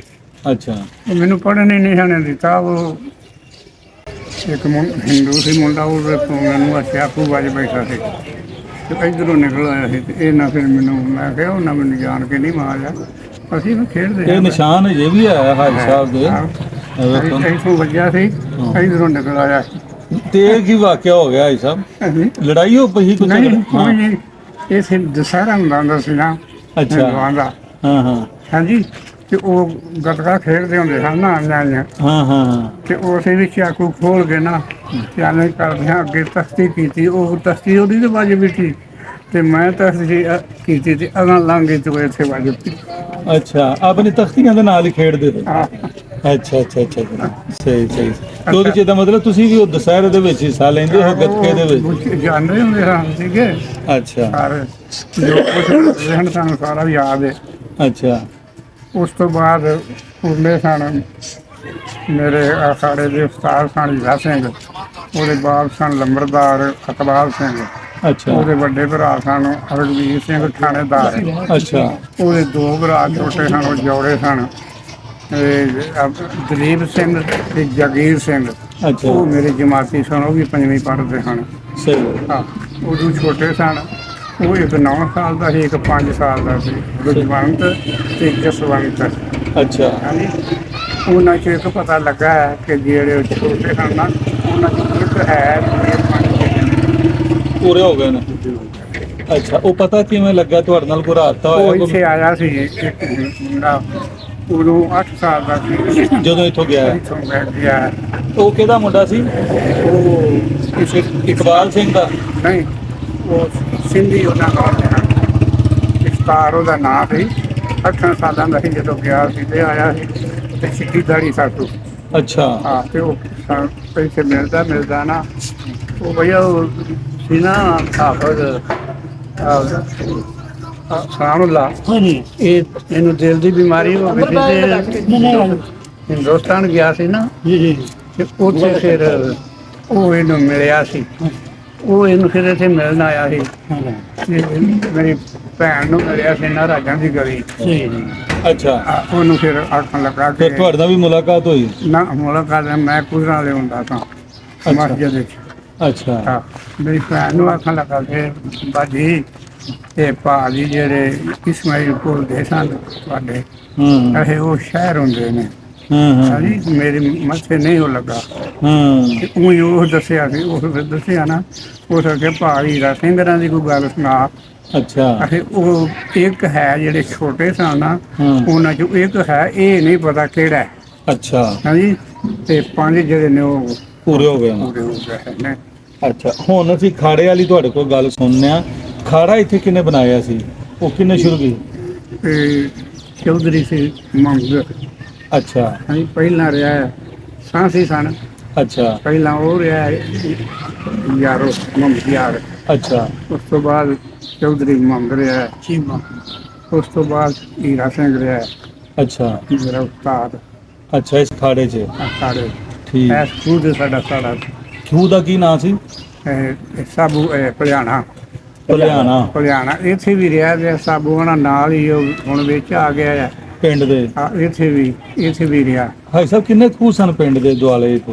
ਅੱਛਾ।
ਉਹ ਮੈਨੂੰ ਪੜ੍ਹਨ ਹੀ ਨਹੀਂ ਹਣੇ ਦਿੱਤਾ ਉਹ ਇੱਕ ਮੁੰ- ਹਿੰਦੂ ਸੀ ਮੁੰਡਾ ਉਹ ਮੈਨੂੰ ਆਖਿਆ ਖੂ ਵਾਜ ਬੈਠਾ ਸੀ। ਤੇ ਇਧਰੋਂ ਨਿਕਲ ਆਇਆ ਸੀ ਤੇ ਇਹ ਨਾ ਫਿਰ ਮੈਨੂੰ ਮੈਂ ਕਿਹਾ ਉਹ ਨਾ ਮੈਨੂੰ ਜਾਣ ਕੇ ਨਹੀਂ ਮਾਰਿਆ। ਅਸੀਂ ਵੀ ਖੇਡਦੇ
ਇਹ। ਨਿਸ਼ਾਨ ਅਜੇ ਵੀ ਆਇਆ ਹਾਜੀ ਸਾਹਿਬ ਦੇ।
ਇੱਥੋਂ ਵੱਜਿਆ ਸੀ ਇਧਰੋਂ ਨਿਕਲ ਆਇਆ
ਤੇ ਕੀ ਵਾਕਿਆ ਹੋ ਗਿਆ ਭਾਈ ਸਾਹਿਬ? ਲੜਾਈ ਹੋ ਪਈ ਕੁਝ
ਨਹੀਂ ਕੋਈ ਨਹੀਂ। ਇਹ ਫਿਰ ਦਸਹਿਰਾ ਹੁੰਦਾ ਸੀ ਨਾ
ਅੱਛਾ। ਹਾਂ ਹਾਂ।
ਹਾਂਜੀ। ਤੇ ਉਹ ਗੱਤਕਾ ਖੇਡਦੇ ਹੁੰਦੇ ਸਨ ਨਾ ਨਿਆਣੇ
ਹਾਂ ਹਾਂ ਹਾਂ।
ਤੇ ਉਸੇ ਵਿੱਚ ਚਾਕੂ ਖੋਲ ਕੇ ਨਾ ਚਾਲੇ ਕਰਦਿਆਂ ਅੱਗੇ ਤਖਤੀ ਕੀਤੀ ਉਹ ਤਖਤੀ ਉਹਦੀ ਤੇ ਬਾਜ ਬਿਠੀ ਤੇ। ਮੈਂ ਤਖਤੀ ਅ, ਕੀਤੀ ਤੇ ਅਗਾਂ ਲਾਂਗੇ ਤੇ ਇੱਥੇ ਬਾਜ
ਅੱਛਾ ਆਪਣੀ ਤਖਤੀਆਂ ਦੇ ਨਾਲ ਹੀ ਖੇਡਦੇ
ਆ
ਅੱਛਾ ਅੱਛਾ ਅੱਛਾ ਸਹੀ ਸਹੀ। ਤੇ ਚ ਦਾ ਮਤਲਬ ਤੁਸੀਂ ਵੀ ਉਹ ਦੁਸਹਿਰੇ ਦੇ ਵਿੱਚ ਹਿੱਸਾ ਲੈਂਦੇ ਹੋ ਗੱਤਕੇ ਦੇ ਵਿੱਚ?
ਜਾਣਦੇ ਹੁੰਦੇ ਹਨ ਸੀਗੇ
ਅੱਛਾ।
ਸਾਰੇ ਜੋ ਕੁਝ ਰਹਿਣ ਸਾਨੂੰ ਸਾਰਾ ਯਾਦ ਹੈ।
ਅੱਛਾ।
ਉਸ ਤੋਂ ਬਾਅਦ ਉਰਲੇ ਸਨ ਮੇਰੇ ਅਖਾੜੇ ਦੇ ਉਸਤਾਦ ਸਨ ਹੀਰਾ ਸਿੰਘ ਉਹਦੇ ਬਾਪ ਸਨ ਲੰਬਰਦਾਰ ਅਕਬਾਲ ਸਿੰਘ
ਅੱਛਾ।
ਉਹਦੇ ਵੱਡੇ ਭਰਾ ਸਨ ਰਗਵੀਰ ਸਿੰਘ ਥਾਣੇਦਾਰ
ਅੱਛਾ।
ਉਹਦੇ ਦੋ ਭਰਾ ਛੋਟੇ ਸਨ ਉਹ ਜੋੜੇ ਸਨ ਦਲੀਪ ਸਿੰਘ ਤੇ ਜਗੀਰ ਸਿੰਘ
ਅੱਛਾ।
ਉਹ ਮੇਰੇ ਜਮਾਤੀ ਸਨ ਉਹ ਵੀ ਪੰਜਵੀਂ ਪੜ੍ਹਦੇ ਹਨ।
ਸਹੀ।
ਹਾਂ ਉਦੋਂ ਛੋਟੇ ਸਨ ਉਹ ਇੱਕ 9 ਸਾਲ ਦਾ ਸੀ ਇੱਕ 5 ਸਾਲ ਦਾ ਸੀ ਗੁਰਜਵੰਤ ਤੇ ਜਸਵੰਤ
ਅੱਛਾ।
ਹਾਂਜੀ। ਉਹਨਾਂ ਚ ਇੱਕ ਪਤਾ ਲੱਗਾ ਹੈ ਕਿ ਜਿਹੜੇ ਉਹ ਛੋਟੇ ਹਨ ਨਾ ਉਹਨਾਂ ਚ ਇੱਕ ਹੈ ਪੰਜ
ਪੂਰੇ ਹੋ ਗਏ ਨੇ। ਅੱਛਾ ਉਹ ਪਤਾ ਕਿਵੇਂ ਲੱਗਾ? ਤੁਹਾਡੇ ਨਾਲ ਕੋਈ
ਉਹ
ਹੋਇਆ ਕੋਈ?
ਇੱਥੇ ਆਇਆ ਸੀ ਇੱਕ ਮੁੰਡਾ। ਉਦੋਂ 8 ਸਾਲ ਦਾ ਸੀ।
ਜਦੋਂ ਇੱਥੋਂ ਗਿਆ।
ਇੱਥੋਂ ਬੈਠ ਗਿਆ।
ਉਹ ਕਿਹਦਾ ਮੁੰਡਾ ਸੀ?
ਉਹ
ਇਕਬਾਲ ਸਿੰਘ ਦਾ।
ਨਹੀਂ ਉਹ ਸਿੰਧੀ ਉਹਨਾਂ ਦਾ ਇਸਤਾਰ ਉਹਦਾ ਨਾਂ ਸੀ। 8 ਸਾਲਾਂ ਦਾ ਸੀ ਜਦੋਂ ਗਿਆ ਸੀ ਤੇ ਆਇਆ ਸੀ। ਤੇ ਸਿੱਧੀ ਦਾੜੀ ਸਾਟੂ
ਅੱਛਾ।
ਆ ਤੇ ਉਹ ਪੈਸੇ ਮਿਲਦਾ ਮਿਲਦਾ ਨਾ। ਉਹ ਭਈਆ ਸੀ ਨਾ ਹਾਫਜ਼
ਹਾਂਜੀ।
ਇਹ ਇਹਨੂੰ ਦਿਲ ਦੀ ਬਿਮਾਰੀ ਹੋ ਗਈ ਸੀ ਤੇ ਹਿੰਦੁਸਤਾਨ ਗਿਆ ਸੀ ਨਾ।
ਜੀ ਜੀ।
ਤੇ ਉੱਥੇ ਫਿਰ ਉਹ ਇਹਨੂੰ ਮਿਲਿਆ ਸੀ। ਉਹ ਇਹਨੂੰ ਫਿਰ ਇੱਥੇ ਮਿਲਣ ਆਇਆ ਸੀ। ਤੇ ਮੇਰੀ ਭੈਣ ਨੂੰ ਮਿਲਿਆ ਸੀ ਨਾ ਰਾਜਾਂ ਦੀ ਗਲੀ।
ਅੱਛਾ।
ਆ, ਉਹਨੂੰ ਫਿਰ ਆਖਣ ਲੱਗਾ
ਫਿਰ
ਕਿ
ਤੁਹਾਡੇ ਵੀ ਮੁਲਾਕਾਤ ਹੋਈ?
ਨਾ ਮੁਲਾਕਾਤ ਮੈਂ ਕੁਜ਼ਰਾਂ ਵਾਲੇ ਹੁੰਦਾ ਸਾਂ ਮਸਜਿਦ ਵਿੱਚ।
ਅੱਛਾ।
ਹਾਂ ਮੇਰੀ ਭੈਣ ਨੂੰ ਆਖਣ ਲੱਗਾ ਕਿ ਬਾਜੀ ਇਹ ਭਾਜੀ ਜਿਹੜੇ ਇਸਮਾਈਲ ਕੋਲ ਦੇ ਸਨ ਤੁਹਾਡੇ
ਹੂੰ।
ਇਹ ਉਹ ਸ਼ਹਿਰ ਹੁੰਦੇ ਨੇ।
ਹੂੰ ਹੂੰ।
ਹਾਂਜੀ ਮੇਰੀ ਮੱਥੇ ਨਹੀਂ ਉਹ ਲੱਗਾ।
ਹੂੰ।
ਤੇ ਉਹੀ ਉਹ ਦੱਸਿਆ ਸੀ ਉਹ ਫਿਰ ਦੱਸਿਆ ਨਾ ਉਹ ਸਕੇ ਭਾਈ ਦਾ ਸਿੰਘਰਾਂ ਦੀ ਕੋਈ ਗੱਲ ਸੁਣਾ।
ਅੱਛਾ।
ਅਖੇ ਉਹ ਇੱਕ ਹੈ ਜਿਹੜੇ ਛੋਟੇ ਸਨ ਨਾ
ਹੂੰ।
ਉਹਨਾਂ ਚੋਂ ਇੱਕ ਹੈ ਇਹ ਨਹੀਂ ਪਤਾ ਕਿਹੜਾ। ਹੈ
ਅੱਛਾ।
ਹਾਂਜੀ ਤੇ ਪੰਜ ਜਿਹੜੇ ਨੇ ਉਹ
ਪੂਰੇ ਹੋ ਗਏ
ਪੂਰੇ ਹੋ ਗਏ ਨੇ।
ਅੱਛਾ ਹੁਣ ਅਸੀਂ ਖਾੜੇ ਵਾਲੀ ਤੁਹਾਡੇ ਕੋਲ ਗੱਲ ਸੁਣਨੇ ਆ ਖਾੜਾ ਇੱਥੇ ਕਿਨੇ ਬਣਾਇਆ ਸੀ? ਉਹ ਕਿੰਨੇ ਸ਼ੁਰੂ ਕੀਤੀ?
ਤੇ ਚੌਧਰੀ ਸੀ ਮੰਗ।
ਅੱਛਾ।
ਹਾਂਜੀ ਪਹਿਲਾਂ ਰਿਹਾ ਹੈ ਸਾਂਸੀ ਸਨ।
ਅੱਛਾ।
ਪਹਿਲਾਂ ਉਹ ਰਿਹਾ ਯਾਰੋ ਮੰਗ ਯਾਰ।
ਅੱਛਾ।
ਉਸ ਤੋਂ ਬਾਅਦ ਚੌਧਰੀ ਮੰਗ ਰਿਹਾ। ਚੀਮਾ ਉਸ ਤੋਂ ਬਾਅਦ ਹੀਰਾ ਸਿੰਘ ਰਿਹਾ।
ਅੱਛਾ।
ਮੇਰਾ ਉਸਤਾਦ।
ਅੱਛਾ ਇਸ ਖਾੜੇ 'ਚ।
ਸਾਡੇ
ਠੀਕ।
ਐਸ ਖੂਦ ਸਾਡਾ ਸਾਡਾ
ਖੂਹ ਦਾ ਕੀ ਨਾਂ ਸੀ?
ਇਹ ਸਾਬੂ ਇਹ ਭਲਿਆਣਾ।
ਭਲਿਆਣਾ।
ਭਲਿਆਣਾ। ਇੱਥੇ ਵੀ ਰਿਹਾ ਗਿਆ ਸਾਬੂ ਉਹਨਾਂ ਨਾਲ ਹੀ ਉਹ ਹੁਣ ਵਿੱਚ ਆ ਗਿਆ ਹੈ
ਪਿੰਡ ਦੇ?
ਆ, ਇੱਥੇ ਵੀ ਇੱਥੇ ਵੀ ਰਿਹਾ।
ਭਾਈ ਸਾਹਿਬ ਕਿੰਨੇ ਖੂਹ ਸਨ ਪਿੰਡ ਦੇ ਦੁਆਲੇ ਤੇ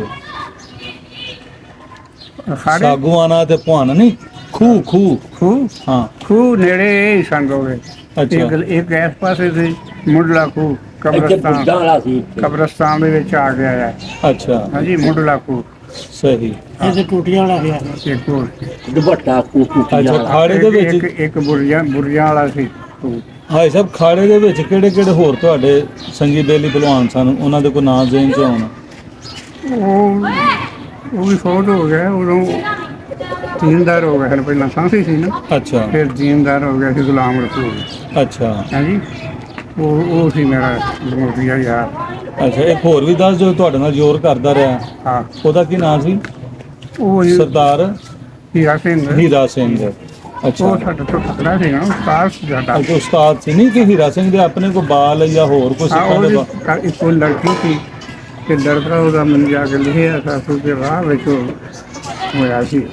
ਸਾਡੇ
ਸਾਗੂਆਣਾ ਤੇ ਭਵਾਨਾ ਨਹੀਂ? ਖੂਹ ਖੂਹ।
ਖੂਹ?
ਹਾਂ।
ਖੂਹ ਨੇੜੇ ਹੀ ਸੰਗੋਗੇ
ਅੱਛਾ।
ਇੱਕ ਇੱਕ ਇਸ ਪਾਸੇ ਸੀ ਮੁੱਢਲਾ ਖੂਹ
ਇੱਥੇ
ਕਬਰਸਤਾਨ।
ਵਾਲਾ ਸੀ ਇੱਥੇ।
ਕਬਰਸਤਾਨ ਦੇ ਵਿੱਚ ਆ ਗਿਆ ਹੈ।
ਅੱਛਾ।
ਹਾਂਜੀ ਮੁੱਢਲਾ ਖੂਹ।
ਸਹੀ।
ਇਹ ਟੂਟੀਆਂ ਵਾਲਾ ਗਿਆ
ਇੱਕ ਹੋਰ।
ਦੁਪੱਟਾ ਕੂਕੂ
ਅੱਛਾ ਖਾੜੇ ਦੇ
ਇੱਕ-
ਵਿੱਚ?
ਇੱਕ ਇੱਕ ਬੁਰਜਾ ਬੁਰਜਾ ਵਾਲਾ ਸੀ। ਖੂਹ।
ਭਾਈ ਸਾਹਿਬ ਖਾੜੇ ਦੇ ਵਿੱਚ ਕਿਹੜੇ ਕਿਹੜੇ ਹੋਰ ਤੁਹਾਡੇ ਸੰਗੀ ਬੇਲੀ ਭਲਵਾਨ ਸਨ? ਉਹਨਾਂ ਦੇ ਕੋਈ ਨਾਂ ਜ਼ੇਨ ਚ ਹੋਣ
ਉਹ ਉਹ ਵੀ ਫੌਤ ਹੋ ਗਿਆ ਉਦੋਂ ਦੀਨਦਾਰ ਹੋ ਗਿਆ ਸੀ ਪਹਿਲਾਂ ਸਾਂਸੀ ਸੀ ਨਾ।
ਅੱਛਾ।
ਫਿਰ ਦੀਨਦਾਰ ਹੋ ਗਿਆ ਸੀ ਗੁਲਾਮ ਰਸੂਲ।
ਅੱਛਾ।
ਹਾਂਜੀ ਉਹ ਉਹ ਸੀ ਮੇਰਾ ਮੋਦੀਆ ਯਾਰ।
ਅੱਛਾ ਇੱਕ ਹੋਰ ਵੀ ਦੱਸ ਜੋ ਤੁਹਾਡੇ ਨਾਲ ਜ਼ੋਰ ਕਰਦਾ ਰਿਹਾ।
ਹਾਂ।
ਉਹਦਾ ਕੀ ਨਾਂ ਸੀ?
ਉਹ
ਸਰਦਾਰ
ਹੀਰਾ ਸਿੰਘ।
ਹੀਰਾ ਸਿੰਘ। ਅੱਛਾ।
ਉਹ ਸਾਡਾ ਤੋਂ ਖਤਰਾ ਸੀ ਨਾ ਉਸਤਾਦ ਸੀ ਸਾਡਾ।
ਅੱਛਾ ਉਸਤਾਦ ਸੀ। ਨਹੀਂ ਕਿ ਹੀਰਾ ਸਿੰਘ ਦੇ ਆਪਣੇ ਕੋਈ ਬਾਲ ਜਾਂ ਹੋਰ ਕੋਈ
ਹਾਂ
ਸਿੱਖਾਂ ਦੇ
ਉਹ
ਬਾ-
ਘਰ ਇੱਕ ਉਹ ਲੜਕੀ ਸੀ ਤੇ ਲੜਕਾ ਉਹਦਾ ਮੈਨੂੰ ਜਾ ਕੇ ਲਿਖਿਆ ਸਾਸੂ ਦੇ ਰਾਹ ਵਿੱਚ ਉਹ ਹੋਇਆ ਸੀ।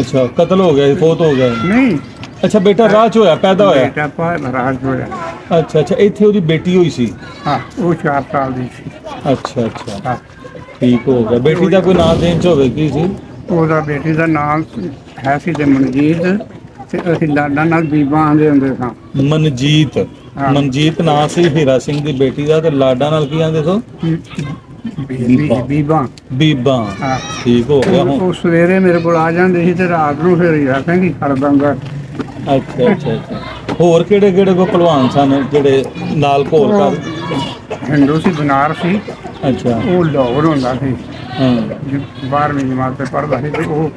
ਅੱਛਾ ਕਤਲ ਹੋ ਗਿਆ ਸੀ, ਫੌਤ ਹੋ ਗਿਆ ਸੀ।
ਨਹੀਂ।
ਅੱਛਾ ਬੇਟਾ ਰਾਹ ਚ ਹੋਇਆ ਪੈਦਾ ਹੋਇਆ?
ਬੇਟਾ ਪਾ ਮਹਾਰਾਜ ਹੋਇਆ।
ਅੱਛਾ ਅੱਛਾ ਇੱਥੇ ਉਹਦੀ ਬੇਟੀ ਹੋਈ ਸੀ?
ਹਾਂ ਉਹ 4 ਸਾਲ ਦੀ ਸੀ।
ਅੱਛਾ ਅੱਛਾ।
ਹਾਂ।
ਠੀਕ ਹੋ ਗਿਆ। ਬੇਟੀ ਦਾ ਕੋਈ ਨਾਂ ਦੇਣ ਚ ਹੋਵੇ ਕੀ ਸੀ?
ਉਹਦਾ ਬੇਟੀ ਦਾ ਨਾਮ ਹੈ ਸੀ ਤੇ ਮਨਜੀਤ ਤੇ ਅਸੀਂ ਲਾਡਾ ਨਾਲ ਬੀਬਾ ਆਂਦੇ ਹੁੰਦੇ ਸਾਂ।
ਮਨਜੀਤ।
ਹਾਂ।
ਮਨਜੀਤ ਨਾਂ ਸੀ ਹੀਰਾ ਸਿੰਘ ਦੀ ਬੇਟੀ ਦਾ ਤੇ ਲਾਡਾ ਨਾਲ ਕੀ ਆਂਦੇ ਸੋ?
ਬੀਬੀ। ਬੀਬਾ।
ਬੀਬਾ।
ਹਾਂ।
ਠੀਕ ਹੋ ਗਿਆ ਹੁਣ।
ਉਹ ਸਵੇਰੇ ਮੇਰੇ ਕੋਲ ਆ ਜਾਂਦੇ ਸੀ ਤੇ ਰਾਤ ਨੂੰ ਫਿਰ ਆਖਾਂਗੀ ਕਰ ਦਾਂਗਾ
ਅੱਛਾ ਅੱਛਾ ਅੱਛਾ। ਹੋਰ ਕਿਹੜੇ ਕਿਹੜੇ ਕੋ ਪਹਿਲਵਾਨ ਸਨ ਜਿਹੜੇ ਨਾਲ ਘੋਲ ਕਰ
ਹਿੰਦੂ ਸੀ ਬਨਾਰਸੀ
ਅੱਛਾ।
ਉਹ ਲਾਹੌਰ ਹੁੰਦਾ ਸੀ।
ਹਾਂ।
12ਵੀਂ ਜਮਾਤ ਤੇ ਪੜ੍ਹਦਾ ਸੀ ਤੇ ਉਹ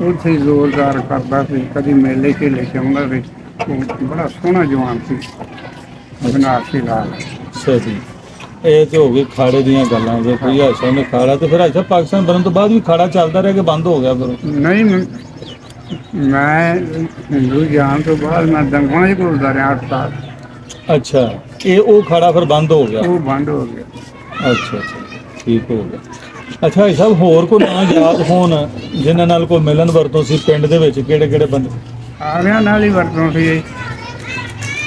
ਉੱਥੇ ਹੀ ਜ਼ੋਰਦਾਰ ਕਰਦਾ ਸੀ ਕਦੀ ਮੇਲੇ 'ਚ ਲੈ ਕੇ ਆਉਂਦਾ ਸੀ। ਉਹ ਬੜਾ ਸੋਹਣਾ ਜਵਾਨ ਸੀ ਬਨਾਰਸੀ ਲਾਲ।
ਸਹੀ ਇਹ ਤੇ ਹੋ ਗਈ ਖਾੜੇ ਦੀਆਂ ਗੱਲਾਂ ਜੇ ਕੋਈ ਹਾਸਾ ਨੇ ਖਾੜਾ ਤੇ ਫਿਰ ਹਾਸਾ ਪਾਕਿਸਤਾਨ ਬਣਨ ਤੋਂ ਬਾਅਦ ਵੀ ਖਾੜਾ ਚੱਲਦਾ ਰਿਹਾ ਕਿ ਬੰਦ ਹੋ ਗਿਆ ਫਿਰ?
ਨਹੀਂ ਮੈਂ- ਹਿੰਦੂ ਜਾਣ ਤੋਂ ਬਾਅਦ ਮੈਂ ਦੰਗਾਂ 'ਚ ਘੁਲਦਾ ਰਿਹਾ ਅੱਠ ਸਾਲ।
ਅੱਛਾ ਇਹ ਉਹ ਖਾੜਾ ਫਿਰ ਬੰਦ ਹੋ ਗਿਆ?
ਉਹ ਬੰਦ ਹੋ ਗਿਆ।
ਅੱਛਾ ਅੱਛਾ। ਠੀਕ ਹੋ ਗਿਆ। ਅੱਛਾ ਇਹ ਸਭ ਹੋਰ ਕੋਈ ਨਾਂ ਯਾਦ ਹੋਣ ਜਿਨ੍ਹਾਂ ਨਾਲ ਕੋਈ ਮਿਲਨ ਵਰਤੋਂ ਸੀ ਪਿੰਡ ਦੇ ਵਿੱਚ? ਕਿਹੜੇ ਕਿਹੜੇ ਬੰਦੇ?
ਸਾਰਿਆਂ ਨਾਲ ਹੀ ਵਰਤੋਂ ਸੀ ਇਹ।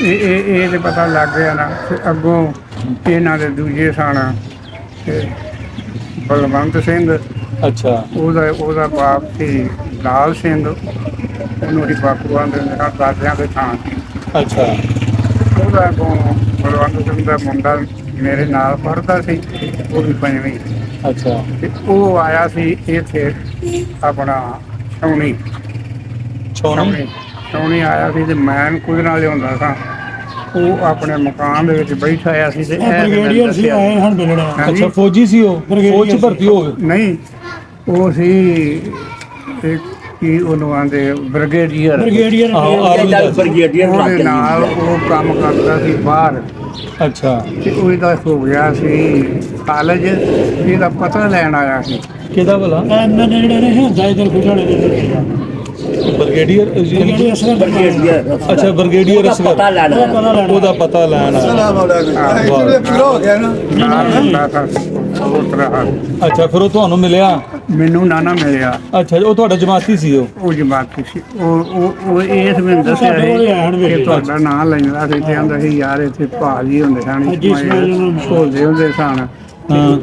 ਇਹ ਇਹ ਇਹ ਤੇ ਪਤਾ ਲੱਗ ਗਿਆ ਨਾ ਤੇ ਅੱਗੋਂ ਇਹਨਾਂ ਦੇ ਦੂਜੇ ਸਨ ਤੇ ਬਲਵੰਤ ਸਿੰਘ।
ਅੱਛਾ।
ਉਹਦਾ ਉਹਦਾ ਬਾਪ ਸੀ ਲਾਲ ਸਿੰਘ। ਉਹਨੂੰ ਹੀ ਬਾਪੂ ਆਂਦੇ ਨੇ ਨਾ ਦਾਦਿਆਂ ਦੇ ਥਾਂ
ਅੱਛਾ।
ਉਹਦਾ ਅੱਗੋਂ ਬਲਵੰਤ ਸਿੰਘ ਦਾ ਮੁੰਡਾ ਮੇਰੇ ਨਾਲ ਪੜ੍ਹਦਾ ਸੀ ਉਹ ਵੀ ਪੰਜਵੀਂ।
ਅੱਛਾ।
ਤੇ ਉਹ ਆਇਆ ਸੀ ਇੱਥੇ ਆਪਣਾ ਛਾਉਣੀ।
ਛੋਣੀ
ਛਾਉਣੀ। ਆਇਆ ਸੀ ਤੇ ਮੈਂ ਕੁਦਰਾਂ ਲਿਆਉਂਦਾ ਸਾਂ। ਉਹ ਆਪਣੇ ਮਕਾਨ ਦੇ ਵਿੱਚ ਬੈਠਾ ਆਇਆ ਸੀ ਤੇ ਇਹ
ਬ੍ਰਿਗੇਡੀਅਰ ਸੀ। ਆਏ ਹੁਣ ਮਿਲਣਾ
ਹਾਂਜੀ।
ਅੱਛਾ ਫੌਜੀ ਸੀ ਉਹ?
ਬ੍ਰਿਗੇਡੀਅਰ
ਫੌਜ ਚ। ਭਰਤੀ ਹੋ ਗਏ।
ਨਹੀਂ। ਉਹ ਸੀ ਇੱਕ ਕੀ ਉਹਨੂੰ ਆਂਦੇ ਬ੍ਰਿਗੇਡੀਅਰ।
ਬ੍ਰਿਗੇਡੀਅਰ।
ਬ੍ਰਿਗੇਡੀਅਰ
ਉਹਦੇ ਨਾਲ ਉਹ ਕੰਮ ਕਰਦਾ ਸੀ ਬਾਹਰ।
ਅੱਛਾ।
ਤੇ ਉਹਦਾ ਹੋ ਗਿਆ ਸੀ ਕਾਲਜ ਇਹਦਾ ਪਤਾ ਲੈਣ ਆਇਆ ਸੀ।
ਕਿਹਦਾ ਭਲਾ?
ਐਮਐਨਏ ਜਿਹੜੇ ਨੇ ਹੁੰਦਾ ਇਧਰ ਖੁਸ਼ਾਲੇ ਦੇ
ਬ੍ਰਿਗੇਡੀਅਰ
ਬ੍ਰਿਗੇਡੀਅਰ
ਅੱਛਾ ਬ੍ਰਿਗੇਡੀਅਰ
ਉਹਦਾ
ਅਸਗਰ
ਪਤਾ ਲੈਣਾ
ਪਤਾ ਲੈਣਾ
ਉਹਦਾ ਪਤਾ ਲੈਣ
ਹੋ ਗਿਆ ਨਾ।
ਅੱਛਾ ਫਿਰ ਉਹ ਤੁਹਾਨੂੰ ਮਿਲਿਆ?
ਮੈਨੂੰ ਨਾ ਨਾ ਮਿਲਿਆ
ਅੱਛਾ ਉਹ ਤੁਹਾਡਾ ਜਮਾਤੀ ਸੀ ਉਹ
ਉਹ ਜਮਾਤੀ ਸੀ ਉਹ ਉਹ ਉਹ ਇਸ ਮੈਨੂੰ ਦੱਸਿਆ ਸੀ ਕਿ। ਤੁਹਾਡਾ ਨਾਂ ਲੈਂਦਾ ਸੀ ਤੇ ਆਂਦਾ ਸੀ ਯਾਰ ਇੱਥੇ ਭਾਜੀ ਹੁੰਦੇ ਸਨ। ਭੋਲੇ ਹੁੰਦੇ ਸਨ।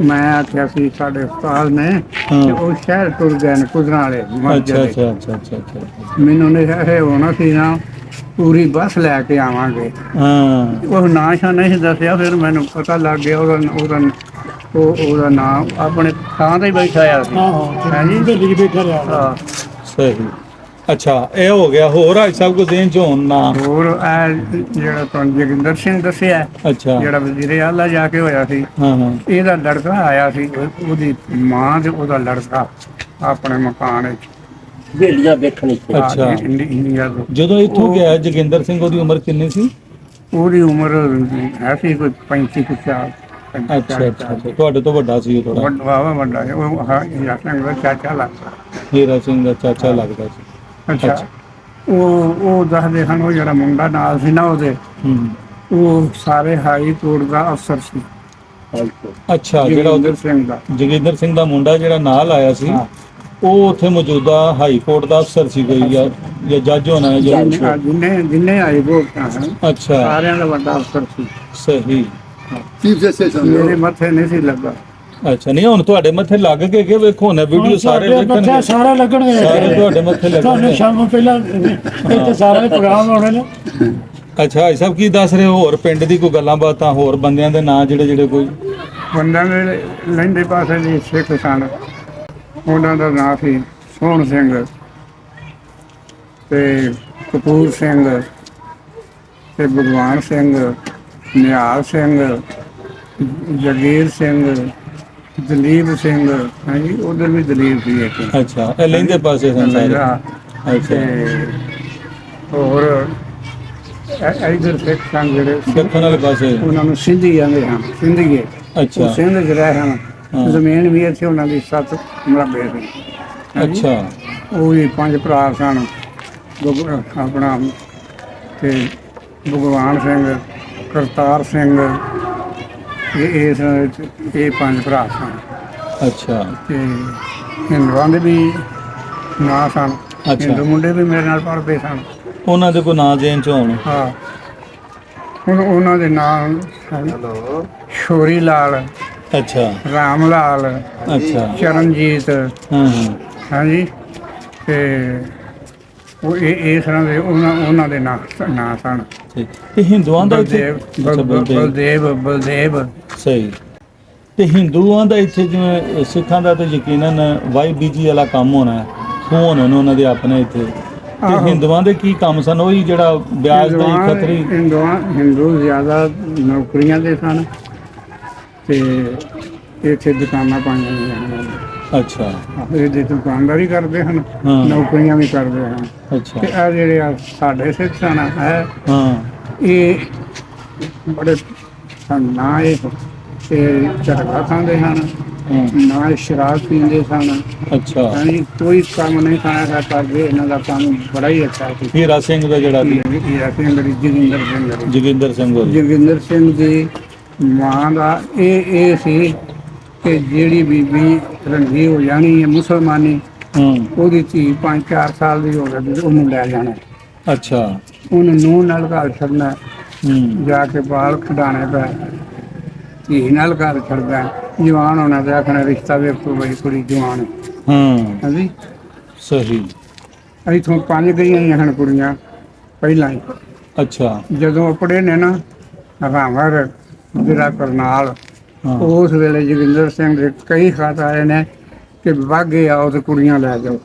ਮੈਂ ਆਖਿਆ ਸੀ ਸਾਡੇ ਉਸਤਾਦ ਨੇ। ਤੇ ਉਹ ਸ਼ਹਿਰ ਤੁਰ ਗਏ ਨੇ ਕੁਦਰਾਂ ਵਾਲੇ
ਅੱਛਾ। ਅੱਛਾ ਅੱਛਾ
ਮੈਨੂੰ ਨੇ ਇਹ ਹੋਣਾ ਸੀ ਨਾ ਪੂਰੀ ਬੱਸ ਲੈ ਕੇ ਆਵਾਂਗੇ
ਹਾਂ
ਉਹ ਨਾਂ ਸ਼ਾ ਨਹੀਂ ਦੱਸਿਆ ਫਿਰ ਮੈਨੂੰ ਪਤਾ ਲੱਗ ਗਿਆ ਉਹਦਾ ਉਹਦਾ ਉਹ ਉਹਦਾ ਨਾਮ ਆਪਣੇ ਥਾਂ ਤੇ ਹੀ ਬੈਠਾ ਆ ਸੀ।
ਹਾਂ ਹਾਂ
ਹਾਂਜੀ।
ਦਿੱਲੀ ਚ ਬੈਠਾ ਰਿਹਾ।
ਹਾਂ।
ਸਹੀ। ਅੱਛਾ ਇਹ ਹੋ ਗਿਆ ਹੋਰ ਅੱਜ ਸਭ ਕੁਝ ਦੇਣ ਚ ਹੋਣ ਨਾ।
ਹੋਰ ਇਹ ਜਿਹੜਾ ਤੁਹਾਨੂੰ ਜੋਗਿੰਦਰ ਸਿੰਘ ਦੱਸਿਆ
ਅੱਛਾ।
ਜਿਹੜਾ ਵਜ਼ੀਰੇ ਆਲਾ ਜਾ ਕੇ ਹੋਇਆ ਸੀ
ਹਾਂ ਹਾਂ।
ਇਹਦਾ ਲੜਕਾ ਆਇਆ ਸੀ ਉਹ- ਉਹਦੀ ਮਾਂ ਤੇ ਉਹਦਾ ਲੜਕਾ ਆਪਣੇ ਮਕਾਨ ਵਿੱਚ।
ਵੇਲੀਆਂ ਵੇਖਣ ਇੱਥੇ
ਆ
ਅੱਛਾ।
ਕੇ ਇੰਡੀ- ਇੰਡੀਆ ਤੋਂ।
ਜਦੋਂ ਇੱਥੋਂ ਗਿਆ ਜੋਗਿੰਦਰ ਸਿੰਘ ਉਹਦੀ ਉਮਰ ਕਿੰਨੀ ਸੀ?
ਉਹਦੀ ਉਮਰ ਹੈ ਸੀ ਕੋਈ 35 ਕੁ ਸਾਲ।
ਅੱਛਾ ਅੱਛਾ ਅੱਛਾ। ਤੁਹਾਡੇ ਤੋਂ ਵੱਡਾ ਸੀ ਉਹ ਥੋੜਾ
ਵੱਡਾ ਵਾਵਾ ਵੱਡਾ ਹੈ ਉਹ ਹਾਂ ਯਾਸਨ ਦਾ ਚਾਚਾ ਲੱਗਦਾ।
ਹੀਰਾ ਸਿੰਘ ਦਾ ਚਾਚਾ ਲੱਗਦਾ ਸੀ।
ਅੱਛਾ।
ਅੱਛਾ।
ਉਹ ਉਹ ਦੱਸਦੇ ਹਨ ਉਹ ਜਿਹੜਾ ਮੁੰਡਾ ਨਾਲ ਸੀ ਨਾ ਉਹਦੇ
ਹੂੰ।
ਉਹ ਸਾਰੇ ਹਾਈ ਕੋਰਟ ਦਾ ਅਫਸਰ ਸੀ।
ਅੱਛਾ। ਜਿਹੜਾ
ਜੋਗਿੰਦਰ
ਉਹ
ਸਿੰਘ ਦਾ।
ਜੋਗਿੰਦਰ ਸਿੰਘ ਦਾ ਮੁੰਡਾ ਜਿਹੜਾ ਨਾਲ ਆਇਆ ਸੀ
ਹਾਂ।
ਉਹ ਉੱਥੇ ਮੌਜੂਦਾ ਹਾਈ ਕੋਰਟ ਦਾ ਅਫਸਰ ਸੀ ਕੋਈ ਜਾਂ ਜਾਂ ਜੱਜ ਹੋਣਾ ਹੈ ਜਾਂ
ਜਿੰਨੇ ਜਿੰਨੇ ਜਿੰਨੇ ਆਏ ਭੋਗਤਾ ਹਨ
ਅੱਛਾ।
ਸਾਰਿਆਂ ਦਾ ਵੱਡਾ ਅਫਸਰ ਸੀ।
ਸਹੀ।
ਮੇਰੇ ਮੱਥੇ ਨਹੀਂ ਸੀ ਲੱਗਾ।
ਅੱਛਾ ਨਹੀਂ ਹੁਣ ਤੁਹਾਡੇ ਮੱਥੇ ਲੱਗ ਕੇ ਕਿ ਵੇਖੋ ਨਾ ਵੀਡੀਓ ਸਾਰੇ ਵੇਖਣਗੇ।
ਸਾਰਾ ਲੱਗਣਗੇ।
ਸਾਰੇ ਤੁਹਾਡੇ ਮੱਥੇ
ਤੁਹਾਨੂੰ
ਲੱਗਣਗੇ
ਸ਼ਾਮ ਨੂੰ ਪਹਿਲਾਂ ਇੱਥੇ ਸਾਰੇ ਪ੍ਰੋਗਰਾਮ ਹੋਣੇ ਨੇ।
ਅੱਛਾ ਭਾਈ ਸਾਹਿਬ ਕੀ ਦੱਸ ਰਹੇ ਹੋ? ਹੋਰ ਪਿੰਡ ਦੀ ਕੋਈ ਗੱਲਾਂ ਬਾਤਾਂ ਹੋਰ ਬੰਦਿਆਂ ਦੇ ਨਾਂ ਜਿਹੜੇ ਜਿਹੜੇ ਕੋਈ?
ਬੰਦਿਆਂ ਦੇ ਲਹਿੰਦੇ ਪਾਸੇ ਦੀ ਸਿੱਖ ਸਨ ਉਹਨਾਂ ਦਾ ਨਾਂ ਸੀ ਸੋਹਣ ਸਿੰਘ। ਤੇ ਕਪੂਰ ਸਿੰਘ। ਤੇ ਭਗਵਾਨ ਸਿੰਘ। ਨਿਹਾਲ ਸਿੰਘ ਜਗੀਰ ਸਿੰਘ ਦਲੀਪ ਸਿੰਘ ਹਾਂਜੀ ਉਧਰ ਵੀ ਦਲੀਪ ਸੀ ਇੱਕ।
ਅੱਛਾ ਇਹ ਲਹਿੰਦੇ ਪਾਸੇ ਸਨ ਸਾਰੇ। ਅੱਛਾ।
ਹੋਰ ਇਧਰ ਸਿੱਖ ਸਨ ਜਿਹੜੇ
ਦੱਖਣ ਵਾਲੇ ਪਾਸੇ।
ਉਹਨਾਂ ਨੂੰ ਸਿੰਧੀ ਕਹਿੰਦੇ ਹਨ ਸਿੰਧੀਏ।
ਅੱਛਾ।
ਉਹ ਸਿੰਧ ਰਹੇ ਹਨ। ਜ਼ਮੀਨ ਵੀ ਇੱਥੇ ਉਹਨਾਂ ਦੀ ਸੱਤ ਮਰਬੇ ਸੀ।
ਅੱਛਾ।
ਉਹ ਵੀ ਪੰਜ ਭਰਾ ਸਨ। ਆਪਣਾ ਤੇ ਭਗਵਾਨ ਸਿੰਘ ਕਰਤਾਰ ਸਿੰਘ ਇਹ ਇਸ ਇਹ ਪੰਜ ਭਰਾ ਸਨ।
ਅੱਛਾ।
ਤੇ ਹਿੰਦੂਆਂ ਦੇ ਵੀ ਨਾਂ ਸਨ
ਅੱਛਾ।
ਹਿੰਦੂ ਮੁੰਡੇ ਵੀ ਮੇਰੇ ਨਾਲ ਪੜ੍ਹਦੇ ਸਨ।
ਉਹਨਾਂ ਦੇ ਕੋਈ ਨਾਂ ਦੇਣ ਚ ਹੋਣ
ਹਾਂ। ਹੁਣ ਉਹਨਾਂ ਦੇ ਨਾਮ ਸ਼ੋਰੀ ਲਾਲ
ਅੱਛਾ।
ਰਾਮ ਲਾਲ
ਅੱਛਾ।
ਚਰਨਜੀਤ।
ਹਾਂ ਹਾਂ।
ਹਾਂਜੀ। ਤੇ ਉਹ ਇਹ ਇਸ ਤਰ੍ਹਾਂ ਦੇ ਉਹਨਾਂ ਉਹਨਾਂ ਦੇ ਨਾਂ ਨਾਂ ਸਨ।
ਠੀਕ। ਤੇ ਹਿੰਦੂਆਂ ਦਾ ਇੱਥੇ
ਬਲਦੇਵ
ਅੱਛਾ ਬਲਦੇਵ।
ਬਲਦੇਵ ਬਲਦੇਵ।
ਸਹੀ। ਤੇ ਹਿੰਦੂਆਂ ਦਾ ਇੱਥੇ ਜਿਵੇਂ ਸਿੱਖਾਂ ਦਾ ਤਾਂ ਯਕੀਨਨ ਵਾਈਬੀਜੀ ਵਾਲਾ ਕੰਮ ਹੋਣਾ ਹੈ। ਹੋਣ ਉਹਨਾਂ ਦੇ ਆਪਣੇ ਇੱਥੇ। ਤੇ
ਆਹੋ।
ਹਿੰਦੂਆਂ ਦੇ ਕੀ ਕੰਮ ਸਨ? ਉਹੀ ਜਿਹੜਾ ਵਿਆਜ ਦਾ
ਹਿੰਦੂਆਂ-
ਖਤਰੀ
ਹਿੰਦੂਆਂ ਹਿੰਦੂ ਜ਼ਿਆਦਾ ਨੌਕਰੀਆਂ ਦੇ ਸਨ। ਤੇ ਇੱਥੇ ਦੁਕਾਨਾਂ ਪਾਈਆਂ ਹੋਈਆਂ ਹਨ
ਅੱਛਾ।
ਇਹਦੇ ਦੁਕਾਨਦਾਰੀ ਕਰਦੇ ਹਨ
ਹਾਂ।
ਨੌਕਰੀਆਂ ਵੀ ਕਰਦੇ ਹਨ।
ਅੱਛਾ।
ਤੇ ਆ ਜਿਹੜੇ ਆ ਸਾਡੇ ਸਿੱਖ ਸਨ ਹੈ
ਹਾਂ।
ਇਹ ਬੜੇ ਸਨ ਨਾ ਇਹ ਤੇ ਝਟਕਾ ਖਾਂਦੇ ਹਨ
ਹਾਂ,
ਨਾ ਇਹ ਸ਼ਰਾਬ ਪੀਂਦੇ ਸਨ।
ਅੱਛਾ।
ਯਾਨੀ ਕੋਈ ਕੰਮ ਨਹੀਂ ਖਾਣਾ ਕਰਦੇ ਇਹਨਾਂ ਦਾ ਕੰਮ ਬੜਾ ਹੀ ਅੱਛਾ ਸੀ।
ਹੀਰਾ ਸਿੰਘ ਦਾ ਜਿਹੜਾ ਸੀ।
ਇਹ ਅਸੀਂ ਅੰਗਰੇਜ਼ੀ ਜੋਗਿੰਦਰ ਸਿੰਘ ਜੀ।
ਜੋਗਿੰਦਰ ਸਿੰਘ।
ਜੋਗਿੰਦਰ ਸਿੰਘ ਦੀ ਮਾਂ ਦਾ ਇਹ ਇਹ ਸੀ ਕਿ ਜਿਹੜੀ ਬੀਬੀ ਰੰਗੀ ਹੋ ਜਾਣੀ ਹੈ ਮੁਸਲਮਾਨੀ
ਹਾਂ।
ਉਹਦੀ ਧੀ 5-4 ਸਾਲ ਦੀ ਹੋ ਗਈ ਉਹਨੂੰ ਲੈ ਜਾਣਾ।
ਅੱਛਾ।
ਉਹਨੂੰ ਨੂੰਹ ਨਾਲ ਘਰ ਛੱਡਣਾ
ਹੂੰ।
ਜਾ ਕੇ ਬਾਲ ਖਡਾਣੇ ਪੈ। ਧੀ ਨਾਲ ਘਰ ਛੱਡਦਾ ਜਵਾਨ ਹੋਣਾ ਤੇ ਆਖਣਾ ਰਿਸ਼ਤਾ ਵੇਖੋ ਬਈ ਕੁੜੀ ਜਵਾਨ ਹੈ।
ਹਾਂ।
ਹਾਂਜੀ।
ਸਹੀ।
ਇੱਥੋਂ ਪੰਜ ਗਈਆਂ ਹੀ ਹਨ ਕੁੜੀਆਂ ਪਹਿਲਾਂ ਹੀ
ਅੱਛਾ।
ਜਦੋਂ ਪੜੇ ਨੇ ਨਾ ਰਾਮਰ ਜਿਹੜਾ ਕਰਨਾਲ ਉਸ ਵੇਲੇ ਜੋਗਿੰਦਰ ਸਿੰਘ ਦੇ ਕਈ ਖਤ ਆਏ ਨੇ ਕਿ ਵਾਗੇ ਆਓ ਤੇ ਕੁੜੀਆਂ ਲੈ ਜਾਓ।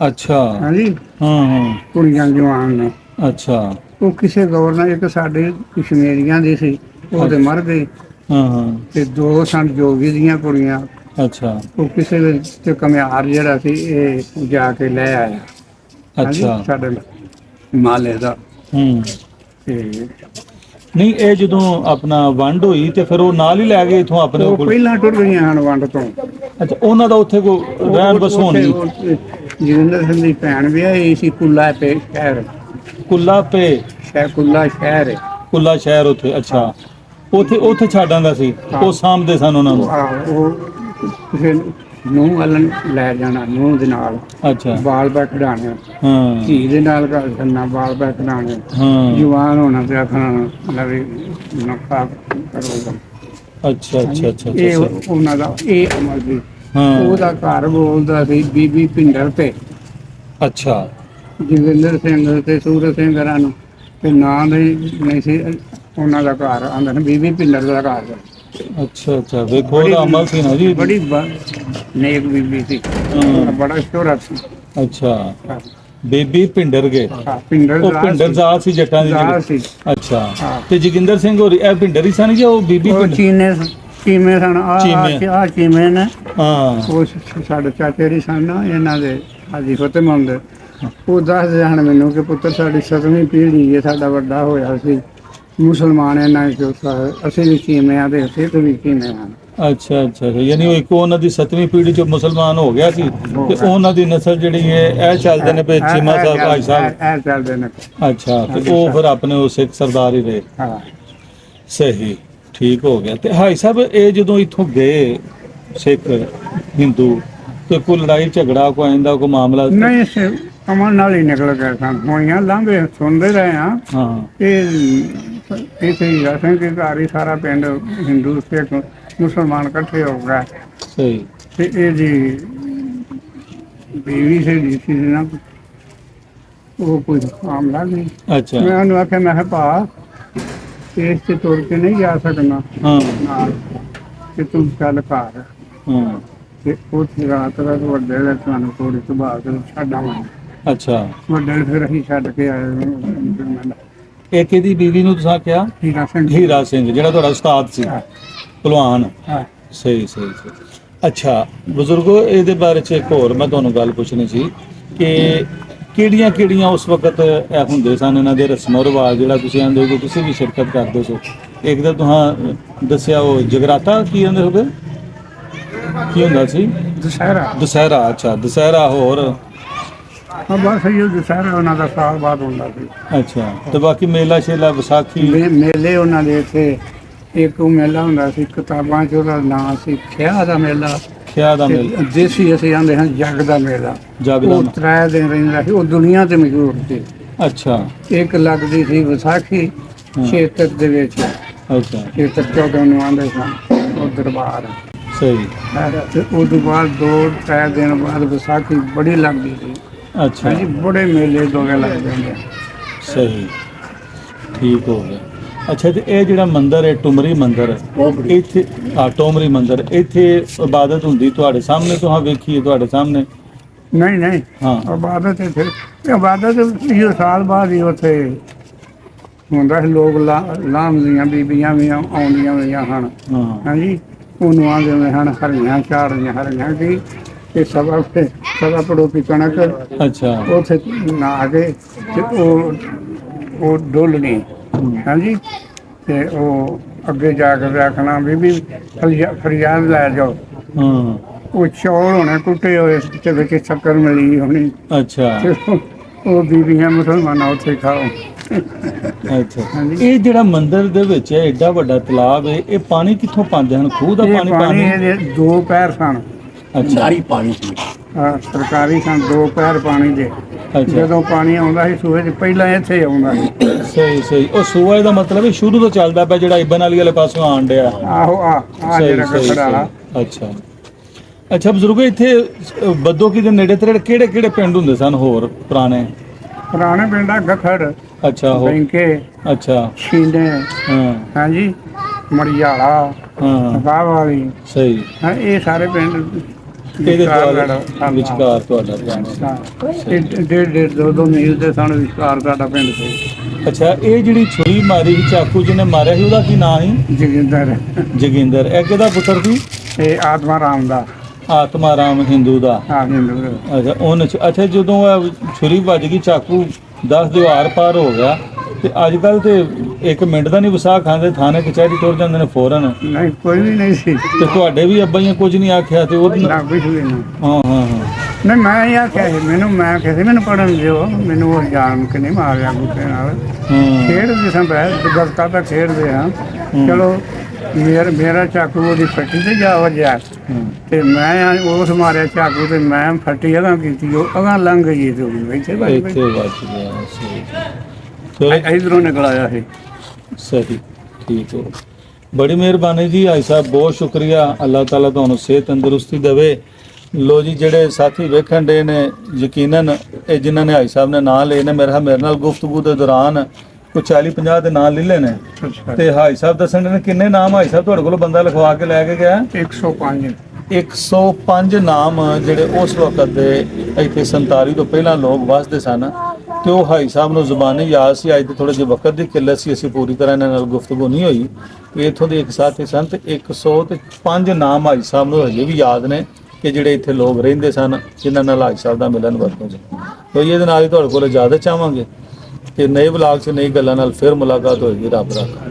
ਅੱਛਾ।
ਹਾਂਜੀ?
ਹਾਂ ਹਾਂ।
ਕੁੜੀਆਂ ਜਵਾਨ ਨੇ।
ਅੱਛਾ।
ਉਹ ਕਿਸੇ ਗਵਰਨਰ ਇੱਕ ਸਾਡੇ ਕਸ਼ਮੀਰੀਆਂ ਦੀ ਸੀ ਉਹ ਤੇ ਮਰ ਗਈ
ਹਾਂ ਹਾਂ।
ਤੇ ਦੋ ਸਨ ਜੋਗੀ ਦੀਆਂ ਕੁੜੀਆਂ।
ਅੱਛਾ।
ਉਹ ਕਿਸੇ ਦੇ ਤੇ ਕਮਿਆਰ ਜਿਹੜਾ ਸੀ ਇਹ ਜਾ ਕੇ ਲੈ ਆਇਆ।
ਅੱਛਾ।
ਸਾਡੇ ਮਾਲੇ ਦਾ।
ਹੂੰ।
ਤੇ
ਨਹੀਂ ਇਹ ਜਦੋਂ ਆਪਣਾ ਵੰਡ ਹੋਈ ਤੇ ਫਿਰ ਉਹ ਨਾਲ ਹੀ ਲੈ ਗਏ ਇਥੋਂ ਆਪਣੇ
ਉਹ
ਕੋਲ?
ਪਹਿਲਾਂ ਟੁੱਟ ਗਈਆਂ ਹਨ ਵੰਡ ਤੋਂ।
ਅੱਛਾ ਉਹਨਾਂ ਦਾ ਉੱਥੇ ਕੋ ਰਹਿਣ ਬਸੋਂ ਨਹੀਂ?
ਜਗਿੰਦਰ ਸਿੰਘ ਦੀ ਭੈਣ ਵੀ ਆਈ ਸੀ ਕੁੱਲਾ ਪੇ ਸ਼ਹਿਰ।
ਕੁੱਲਾ ਪੇ?
ਸ਼ਹਿਰ ਕੁੱਲਾ ਸ਼ਹਿਰ।
ਕੁੱਲਾ ਸ਼ਹਿਰ ਉੱਥੇ ਅੱਛਾ। ਉੱਥੇ ਉੱਥੇ ਛੱਡਾਂ ਦਾ ਸੀ? ਉਹ ਸਾਂਭਦੇ ਸਨ ਉਹਨਾਂ ਨੂੰ?
ਆਹ, ਉਹ ਕਿਸੇ ਨੂੰ ਵੱਲ ਲੈ ਜਾਣਾ ਨੂੰ ਦੇ ਨਾਲ।
ਅੱਛਾ।
ਬਾਲ ਬੈਠ ਖਡਾਣੇ
ਹਾਂ।
ਧੀ ਦੇ ਨਾਲ ਗੱਲ ਕਰਨਾ ਬਾਲ ਬੈਠ ਖਡਾਣੇ
ਹਾਂ।
ਜਵਾਨ ਹੋਣਾ ਤੇ ਆਖਣਾ ਲਵੇ ਨਕਾ ਕਰੋਗਾ
ਅੱਛਾ ਅੱਛਾ ਅੱਛਾ
ਇਹ ਉਹਨਾਂ ਦਾ ਇਹ ਅਮਲ ਸੀ
ਹਾਂ।
ਉਹਦਾ ਘਰ ਬੋਲਦਾ ਸੀ ਬੀਬੀ ਭਿੰਡਰ ਤੇ।
ਅੱਛਾ।
ਜਗਿੰਦਰ ਸਿੰਘ ਤੇ ਸੂਰਜ ਸਿੰਘ ਰਾਂ ਨੂੰ। ਤੇ ਨਾਂ ਦੇ ਨਹੀਂ ਸੀ ਉਹਨਾਂ ਦਾ ਘਰ ਆਂਦਾ ਨਾ ਬੀਬੀ ਭਿੰਡਰ ਦਾ ਘਰ। ਸੀ।
ਅੱਛਾ ਅੱਛਾ। ਵੇਖੋ ਉਹਦਾ ਅਮਲ ਸੀ ਨਾ ਜੀ
ਬੜੀ ਬ- ਨੇਕ ਬੀਬੀ ਸੀ।
ਹਾਂ,
ਬੜਾ ਸ਼ੋਹਰਤ ਸੀ।
ਅੱਛਾ।
ਹਾਂ,
ਬੇਬੀ ਭਿੰਡਰ ਗਏ
ਹਾਂ, ਭਿੰਡਰ
ਉਹ
ਦਾ
ਭਿੰਡਰ ਜ਼ਾਤ ਸੀ ਜੱਟਾਂ ਦੀ ਜਿਹੜੀ। ਅੱਛਾ। ਤੇ ਜੋਗਿੰਦਰ ਸਿੰਘ ਹੋਰੀ ਇਹ ਭਿੰਡਰ ਹੀ ਸਨ ਜਾਂ ਉਹ ਬੀਬੀ ਭਿੰਡਰ?
ਚੀਨੇ ਚੀਮੇ ਸਨ। ਆ। ਆ ਚੀਮੇ। ਨੇ।
ਹਾਂ।
ਉਹ ਸਾਡੇ ਚਾਚੇ ਦੀ ਸਨ ਇਹਨਾਂ ਦੇ ਹਾਜੀ ਫਤਿਹਮੰਦ। ਉਹ ਦੱਸਦੇ ਹਨ ਮੈਨੂੰ ਕਿ ਪੁੱਤਰ ਸਾਡੀ ਸਤਵੀਂ ਪੀੜ੍ਹੀ ਹੈ ਸਾਡਾ ਵੱਡਾ ਹੋਇਆ ਸੀ। ਮੁਸਲਮਾਨ ਇਹਨਾਂ ਚੋਂ ਸਾ- ਅਸੀਂ ਵੀ ਚੀਮੇ ਆ ਤੇ ਅਸੀਂ ਤੇ ਵੀ ਚੀਮੇ ਹਾਂ।
ਅੱਛਾ ਅੱਛਾ। ਯਾਨੀ ਉਹ ਇੱਕ ਉਹਨਾਂ ਦੀ ਸੱਤਵੀਂ ਪੀੜ੍ਹੀ ਚ ਮੁਸਲਮਾਨ ਹੋ ਗਿਆ ਸੀ ਤੇ ਉਹਨਾਂ ਦੀ ਨਸਲ ਜਿਹੜੀ ਹੈ ਇਹ ਚੱਲਦੇ ਨੇ ਪਏ ਚੀਮਾ ਸਾਹਿਬ ਭਾਈ ਸਾਹਿਬ।
ਇਹ- ਚੱਲਦੇ ਨੇ।
ਅੱਛਾ ਤੇ ਉਹ ਫਿਰ ਆਪਣੇ ਉਹ ਸਿੱਖ ਸਰਦਾਰ ਹੀ ਰਹੇ।
ਹਾਂ।
ਸਹੀ ਠੀਕ ਹੋ ਗਿਆ। ਤੇ ਹਾਈ ਸਾਹਿਬ ਇਹ ਜਦੋਂ ਇੱਥੋਂ ਗਏ ਸਿੱਖ ਹਿੰਦੂ ਤੇ ਕੋਈ ਲੜਾਈ ਝਗੜਾ ਕੋਈ ਆਇੰਦਾ ਕੋਈ ਮਾਮਲਾ?
ਨਹੀਂ ਅਮਨ ਨਾਲ ਹੀ ਨਿਕਲ ਗਏ ਸਨ ਹੋਈਆਂ ਲਾਂਭੇ ਸੁਣਦੇ ਰਹੇ ਹਾਂ।
ਹਾਂ।
ਇਹ ਇਥੇ ਹੀ ਰਸਨ ਕੇ ਘਰ ਹੀ ਸਾਰਾ ਪਿੰਡ ਹਿੰਦੂ ਸਿੱਖ ਮੁਸਲਮਾਨ ਇਕੱਠੇ ਹੋ ਗਏ।
ਸਹੀ।
ਤੇ ਇਹ ਜੀ ਬੀਵੀ ਸੇ ਦੀ ਸੀ ਨਾ ਉਹ ਕੋਈ ਮਾਮਲਾ ਨਹੀਂ।
ਅੱਛਾ।
ਮੈਂ ਉਹਨੂੰ ਆਖਿਆ ਮੈਂ ਕਿਹਾ ਭਾ ਇਸ ਤੇ ਤੁਰ ਕੇ ਨਹੀਂ ਜਾ ਸਕਣਾ।
ਹਾਂ।
ਨਾਲ ਕਿ ਤੂੰ ਚੱਲ ਘਰ।
ਹਾਂ।
ਤੇ ਉੱਥੇ ਰਾਤ ਦਾ ਵੱਡੇ ਦਾ ਤੁਹਾਨੂੰ ਥੋੜੀ ਸੁਭਾਅ ਕੇ ਛੱਡ ਆਵਾਂਗੇ
ਅੱਛਾ।
ਵੱਡੇ ਫਿਰ ਅਸੀਂ ਛੱਡ ਕੇ ਆਏ ਮੈਂ
ਇਹ ਕਿਹਦੀ ਬੀਵੀ ਨੂੰ ਤੁਸੀਂ ਕਿਹਾ
ਹੀਰਾ ਸਿੰਘ।
ਹੀਰਾ ਸਿੰਘ ਜਿਹੜਾ ਤੁਹਾਡਾ ਉਸਤਾਦ ਸੀ।
ਹਾਂ।
ਪਹਿਲਵਾਨ
ਹਾਂ।
ਸਹੀ ਸਹੀ ਸਹੀ। ਅੱਛਾ ਬਜ਼ੁਰਗੋ ਇਹਦੇ ਬਾਰੇ ਚ ਇੱਕ ਹੋਰ ਮੈਂ ਤੁਹਾਨੂੰ ਗੱਲ ਪੁੱਛਣੀ ਸੀ ਕਿ ਕਿਹੜੀਆਂ ਕਿਹੜੀਆਂ ਉਸ ਵਕਤ ਇਹ ਹੁੰਦੇ ਸਨ ਇਹਨਾਂ ਦੇ ਰਸਮੋ ਰਿਵਾਜ ਜਿਹੜਾ ਤੁਸੀਂ ਆਂਦੇ ਹੋ ਕਿ ਤੁਸੀਂ ਵੀ ਸ਼ਿਰਕਤ ਕਰਦੇ ਸੋ? ਇੱਕ ਤਾਂ ਤੁਹਾਂ ਦੱਸਿਆ ਉਹ ਜਗਰਾਤਾ ਕੀ ਆਂਦੇ ਹੋਗੇ ਕੀ ਹੁੰਦਾ ਸੀ?
ਦੁਸਹਿਰਾ।
ਦੁਸਹਿਰਾ ਅੱਛਾ ਦੁਸਹਿਰਾ ਹੋਰ।
ਹਾਂ ਬਸ ਇਹ ਦੁਸਹਿਰਾ ਉਹਨਾਂ ਦਾ ਸਾਲ ਬਾਅਦ ਹੁੰਦਾ ਸੀ।
ਅੱਛਾ ਤੇ ਬਾਕੀ ਮੇਲਾ ਸ਼ੇਲਾ ਵਿਸਾਖੀ?
ਮੇ- ਮੇਲੇ ਉਹਨਾਂ ਦੇ ਇੱਥੇ ਇੱਕ ਉਹ ਮੇਲਾ ਹੁੰਦਾ ਸੀ ਕਿਤਾਬਾਂ 'ਚ ਉਹਦਾ ਨਾਂ ਸੀ ਖਿਆ ਦਾ ਮੇਲਾ।
ਖਿਆ ਦਾ
ਤੇ
ਮੇਲਾ।
ਦੇਸੀ ਅਸੀਂ ਆਂਦੇ ਹਾਂ ਜੱਗ ਦਾ ਮੇਲਾ।
ਜਗ ਦਾ
ਉਹ ਤਰੇ ਦਿਨ ਰਹਿੰਦਾ ਸੀ ਉਹ ਦੁਨੀਆ ਤੇ ਮਸ਼ਹੂਰ ਸੀ।
ਅੱਛਾ।
ਇੱਕ ਲੱਗਦੀ ਸੀ ਵਿਸਾਖੀ
ਹਾਂ।
ਛੇਤਰ ਦੇ ਵਿੱਚ।
ਅੱਛਾ।
ਛੇਤਰ ਚੌਦਾਂ ਨੂੰ ਆਂਦੇ ਸਨ ਉਹ ਦਰਬਾਰ।
ਸਹੀ।
ਤੇ ਉਸ ਤੋਂ ਬਾਅਦ ਦੋ ਤਰੇ ਦਿਨ ਬਾਅਦ ਵਿਸਾਖੀ ਬੜੀ ਲੱਗਦੀ ਸੀ।
ਅੱਛਾ।
ਹਾਂਜੀ ਬੜੇ ਮੇਲੇ ਦੋਗੇ ਲੱਗਦੇ ਹੁੰਦੇ
ਸਹੀ। ਠੀਕ ਹੋ ਗਿਆ। ਅੱਛਾ ਤੇ ਇਹ ਜਿਹੜਾ ਮੰਦਿਰ ਹੈ ਟੁਮਰੀ ਮੰਦਿਰ ਇੱਥੇ ਆ ਟੋਮਰੀ ਮੰਦਿਰ ਇੱਥੇ ਇਬਾਦਤ ਹੁੰਦੀ ਤੁਹਾਡੇ ਸਾਹਮਣੇ ਤੋਂ ਹਾਂ ਵੇਖੀਏ ਤੁਹਾਡੇ ਸਾਹਮਣੇ?
ਨਹੀਂ ਨਹੀਂ।
ਹਾਂ।
ਇਬਾਦਤ ਇੱਥੇ ਇਬਾਦਤ ਇਹ ਸਾਲ ਬਾਅਦ ਹੀ ਉੱਥੇ ਹੁੰਦਾ ਸੀ। ਲੋਕ ਲਾਮ ਦੀਆਂ ਬੀਬੀਆਂ ਵੀ ਆਉ- ਆਉਂਦੀਆਂ ਹੋਈਆਂ ਹਨ।
ਹਾਂ।
ਹਾਂਜੀ ਉਹਨੂੰ ਹੋਏ ਹਨ ਹਰੀਆਂ ਝਾੜੀਆਂ ਹਰੀਆਂ ਕੀ ਤੇ ਸਭਾ ਪੜੋਪੀ ਕਣਕ
ਅੱਛਾ।
ਉੱਥੇ ਨਾ ਕੇ ਤੇ ਉਹ ਉਹ ਡੋਲਣੀ ਹਾਂਜੀ? ਤੇ ਉਹ ਅੱਗੇ ਜਾ ਕੇ ਰੱਖਣਾ ਬੀਬੀ ਫਰਿਆ- ਫਰਿਆਦ ਲੈ ਜਾਓ।
ਹਾਂ।
ਉਹ ਚੌਲ ਹੋਣੇ ਕੁੱਟੇ ਹੋਏ ਤੇ ਵਿੱਚ ਸ਼ੱਕਰ ਮਿਲੀ ਹੋਣੀ।
ਅੱਛਾ।
ਉਹ- ਉਹ ਬੀਬੀਆਂ ਮੁਸਲਮਾਨਾਂ ਉੱਥੇ ਖਾਓ।
ਅੱਛਾ। ਇਹ ਜਿਹੜਾ ਮੰਦਿਰ ਦੇ ਵਿੱਚ ਐਡਾ ਵੱਡਾ ਤਲਾਬ ਹੈ ਇਹ ਪਾਣੀ ਕਿੱਥੋਂ ਪਾਉਂਦੇ ਹਨ? ਖੂਹ ਦਾ ਪਾਣੀ
ਪਾਣੀ ਦੋ ਪੈਰ ਸਨ।
ਸਾਰੀ ਪਾਣੀ ਸੀ
ਆਹ ਸਰਕਾਰੀ ਸਨ ਦੋ ਪੈਰ ਪਾਣੀ ਦੇ। ਜਦੋਂ ਪਾਣੀ ਆਉਂਦਾ ਸੀ ਸੂਏ 'ਚ ਪਹਿਲਾਂ ਇੱਥੇ ਆਉਂਦਾ ਸੀ।
ਸਹੀ ਸਹੀ। ਉਹ ਸੂਆ ਦਾ ਮਤਲਬ ਹੈ ਸ਼ੁਰੂ ਤੋਂ ਚੱਲਦਾ ਪਿਆ ਜਿਹੜਾ ਇਬਨ ਵਾਲੀ ਵਾਲੇ ਪਾਸੋਂ ਆਣ ਡਿਆ।
ਆਹੋ ਆ ਆ ਜਿਹੜਾ ਖੜਾ ਵਾਲਾ।
ਅੱਛਾ। ਅੱਛਾ ਬਜ਼ੁਰਗੋ ਇੱਥੇ ਬੱਦੋਕੀ ਦੇ ਨੇੜੇ ਤੇੜੇ ਕਿਹੜੇ ਕਿਹੜੇ ਪਿੰਡ ਹੁੰਦੇ ਸਨ ਹੋਰ ਪੁਰਾਣੇ?
ਪੁਰਾਣੇ ਪਿੰਡਾਂ ਗਖੜ
ਅੱਛਾ ਹੋ
ਬੈਂਕੇ
ਅੱਛਾ।
ਛੀਨੇ
ਹਾਂ।
ਹਾਂਜੀ ਮੜਿਆਲਾ
ਹਾਂ।
ਵਾਲੀ
ਸਹੀ।
ਹਾਂ ਇਹ ਸਾਰੇ ਪਿੰਡ
ਇਹਦੇ
ਵਿਚਕਾਰ
ਦੁਆਲੇ
ਸਾਡਾ-
ਵਿਚਕਾਰ ਤੁਹਾਡਾ ਪਿੰਡ
ਹਾਂ ਇਹ ਡੇਢ ਡੇਢ ਦੋ ਦੋ ਮੀਲ ਦੇ ਸਨ ਵਿਚਕਾਰ ਸਾਡਾ ਪਿੰਡ ਸੀ।
ਅੱਛਾ ਇਹ ਜਿਹੜੀ ਛੁਰੀ ਮਾਰੀ ਸੀ ਚਾਕੂ ਜਿਹਨੇ ਮਾਰਿਆ ਸੀ ਉਹਦਾ ਕੀ ਨਾਂ ਸੀ?
ਜਗਿੰਦਰ।
ਜੋਗਿੰਦਰ। ਇਹ ਕਿਹਦਾ ਪੁੱਤਰ ਸੀ?
ਇਹ ਆਤਮਾ ਰਾਮ ਦਾ।
ਆਤਮਾ ਰਾਮ ਹਿੰਦੂ ਦਾ।
ਹਿੰਦੂ
ਅੱਛਾ ਉਹਨ ਅੱਛਾ ਜਦੋਂ ਇਹ ਛੁਰੀ ਵੱਜ ਗਈ ਚਾਕੂ 10 ਦੇ ਆਰ ਪਾਰ ਹੋ ਗਿਆ ਤੇ ਅੱਜ ਕੱਲ ਤੇ ਇੱਕ ਮਿੰਟ ਦਾ ਨਹੀਂ ਵਸਾ ਖਾਂਦੇ ਥਾਣੇ ਕਚਹਿਰੀ ਤੁਰ ਜਾਂਦੇ ਨੇ ਫੌਰਨ।
ਨਹੀਂ ਕੋਈ ਵੀ ਨਹੀਂ ਸੀ।
ਤੇ ਤੁਹਾਡੇ ਵੀ ਅੱਬਾ ਜੀ ਕੁਝ ਨਹੀਂ ਆਖਿਆ ਤੇ ਉਹ
ਨਾ ਕੁਛ ਵੀ ਨਹੀਂ।
ਹਾਂ ਹਾਂ ਹਾਂ।
ਨਹੀਂ ਮੈਂ ਇਹ ਆਖਿਆ ਸੀ ਮੈਨੂੰ ਮੈਂ ਆਖਿਆ ਸੀ ਮੈਨੂੰ ਪੜਨ ਦਿਓ। ਮੈਨੂੰ ਉਹ ਜਾਣ ਕੇ ਨਹੀਂ ਮਾਰਿਆ ਗੁੱਸੇ ਨਾਲ।
ਹਾਂ।
ਖੇਡਦੇ ਸਾਂ ਬਹਿ ਗਸਕਾ ਤਾਂ ਖੇਡਦੇ ਹਾਂ। ਚਲੋ ਮੇਰਾ ਮੇਰਾ ਚਾਕੂ ਉਹਦੀ ਫੱਟੀ ਤੇ ਜਾ ਵੱਜਿਆ। ਤੇ ਮੈਂ ਉਸ ਮਾਰਿਆ ਚਾਕੂ ਤੇ ਮੈਂ ਫੱਟੀ ਅਗਾਂ ਕੀਤੀ ਉਹ ਅਗਾਂ ਲੰਘ ਗਈ ਤੇ ਉਹ ਇੱਥੇ ਵੱਜ
ਇੱਥੇ ਵੱਜ ਗਿਆ ਸਹੀ। ਚਲੋ
ਇਧਰੋਂ ਨਿਕਲ ਆਇਆ ਸੀ
ਸਹੀ ਠੀਕ ਹੈ। ਬੜੀ ਮਿਹਰਬਾਨੀ ਜੀ ਭਾਈ ਸਾਹਿਬ ਬਹੁਤ ਸ਼ੁਕਰੀਆ। ਅੱਲਾਹ ਤਾਲਾ ਤੁਹਾਨੂੰ ਸਿਹਤ ਤੰਦਰੁਸਤੀ ਦੇਵੇ। ਲੋ ਜੀ ਜਿਹੜੇ ਸਾਥੀ ਵੇਖਣ ਦੇ ਨੇ ਯਕੀਨਨ ਇਹ ਜਿਨ੍ਹਾਂ ਨੇ ਭਾਈ ਸਾਹਿਬ ਨੇ ਨਾਂ ਲਏ ਨੇ ਮੇਰੇ ਮੇਰੇ ਨਾਲ ਗੁਫ਼ਤਗੂ ਦੇ ਦੌਰਾਨ ਕੋਈ 40 50 ਦੇ ਨਾਂ ਲੈ
ਅੱਛਾ।
ਤੇ ਭਾਈ ਸਾਹਿਬ ਦੱਸਣ ਨੇ ਕਿੰਨੇ ਨਾਮ ਭਾਈ ਸਾਹਿਬ ਤੁਹਾਡੇ ਕੋਲ ਬੰਦਾ ਲਿਖਵਾ ਕੇ ਲੈ ਕੇ ਗਿਆ?
105
105 ਨਾਮ ਜਿਹੜੇ ਉਸ ਵਕਤ ਦੇ ਇੱਥੇ 47 ਤੋਂ ਪਹਿਲਾਂ ਲੋਕ ਵਸਦੇ ਸਨ। ਤੇ ਉਹ ਹਾਈ ਸਾਹਿਬ ਨੂੰ ਜ਼ੁਬਾਨੀ ਯਾਦ ਸੀ, ਅੱਜ ਤੇ ਥੋੜੇ ਜਿਹੇ ਵਕਤ ਦੀ ਕਿੱਲਤ ਸੀ, ਅਸੀਂ ਪੂਰੀ ਤਰ੍ਹਾਂ ਇਹਨਾਂ ਨਾਲ ਗੁਫ਼ਤਗੂ ਨਹੀਂ ਹੋਈ। ਵੀ ਇੱਥੋਂ ਦੇ ਇੱਕ ਸਾਥੀ ਸੰਤ ਤੇ 100 ਤੇ 5 ਨਾਮ ਹਾਈ ਸਾਹਿਬ ਨੂੰ ਹਜੇ ਵੀ ਯਾਦ ਨੇ ਕਿ ਜਿਹੜੇ ਇੱਥੇ ਲੋਕ ਰਹਿੰਦੇ ਸਨ, ਜਿਨ੍ਹਾਂ ਨਾਲ ਹਾਈ ਸਾਹਿਬ ਦਾ ਮਿਲਨ ਵਰਤੋਂ ਸੀ। ਤੋ ਇਹਦੇ ਨਾਲ ਹੀ ਤੁਹਾਡੇ ਕੋਲ ਇਜਾਜ਼ਤ ਚਾਹਾਂਗੇ ਕਿ ਨਏ ਬਲਾਗ 'ਚ ਨਈ ਗੱਲਾਂ ਨਾਲ ਫਿਰ ਮੁਲਾਕਾਤ ਹੋਏਗੀ, ਰੱਬ ਰਾਖਾ।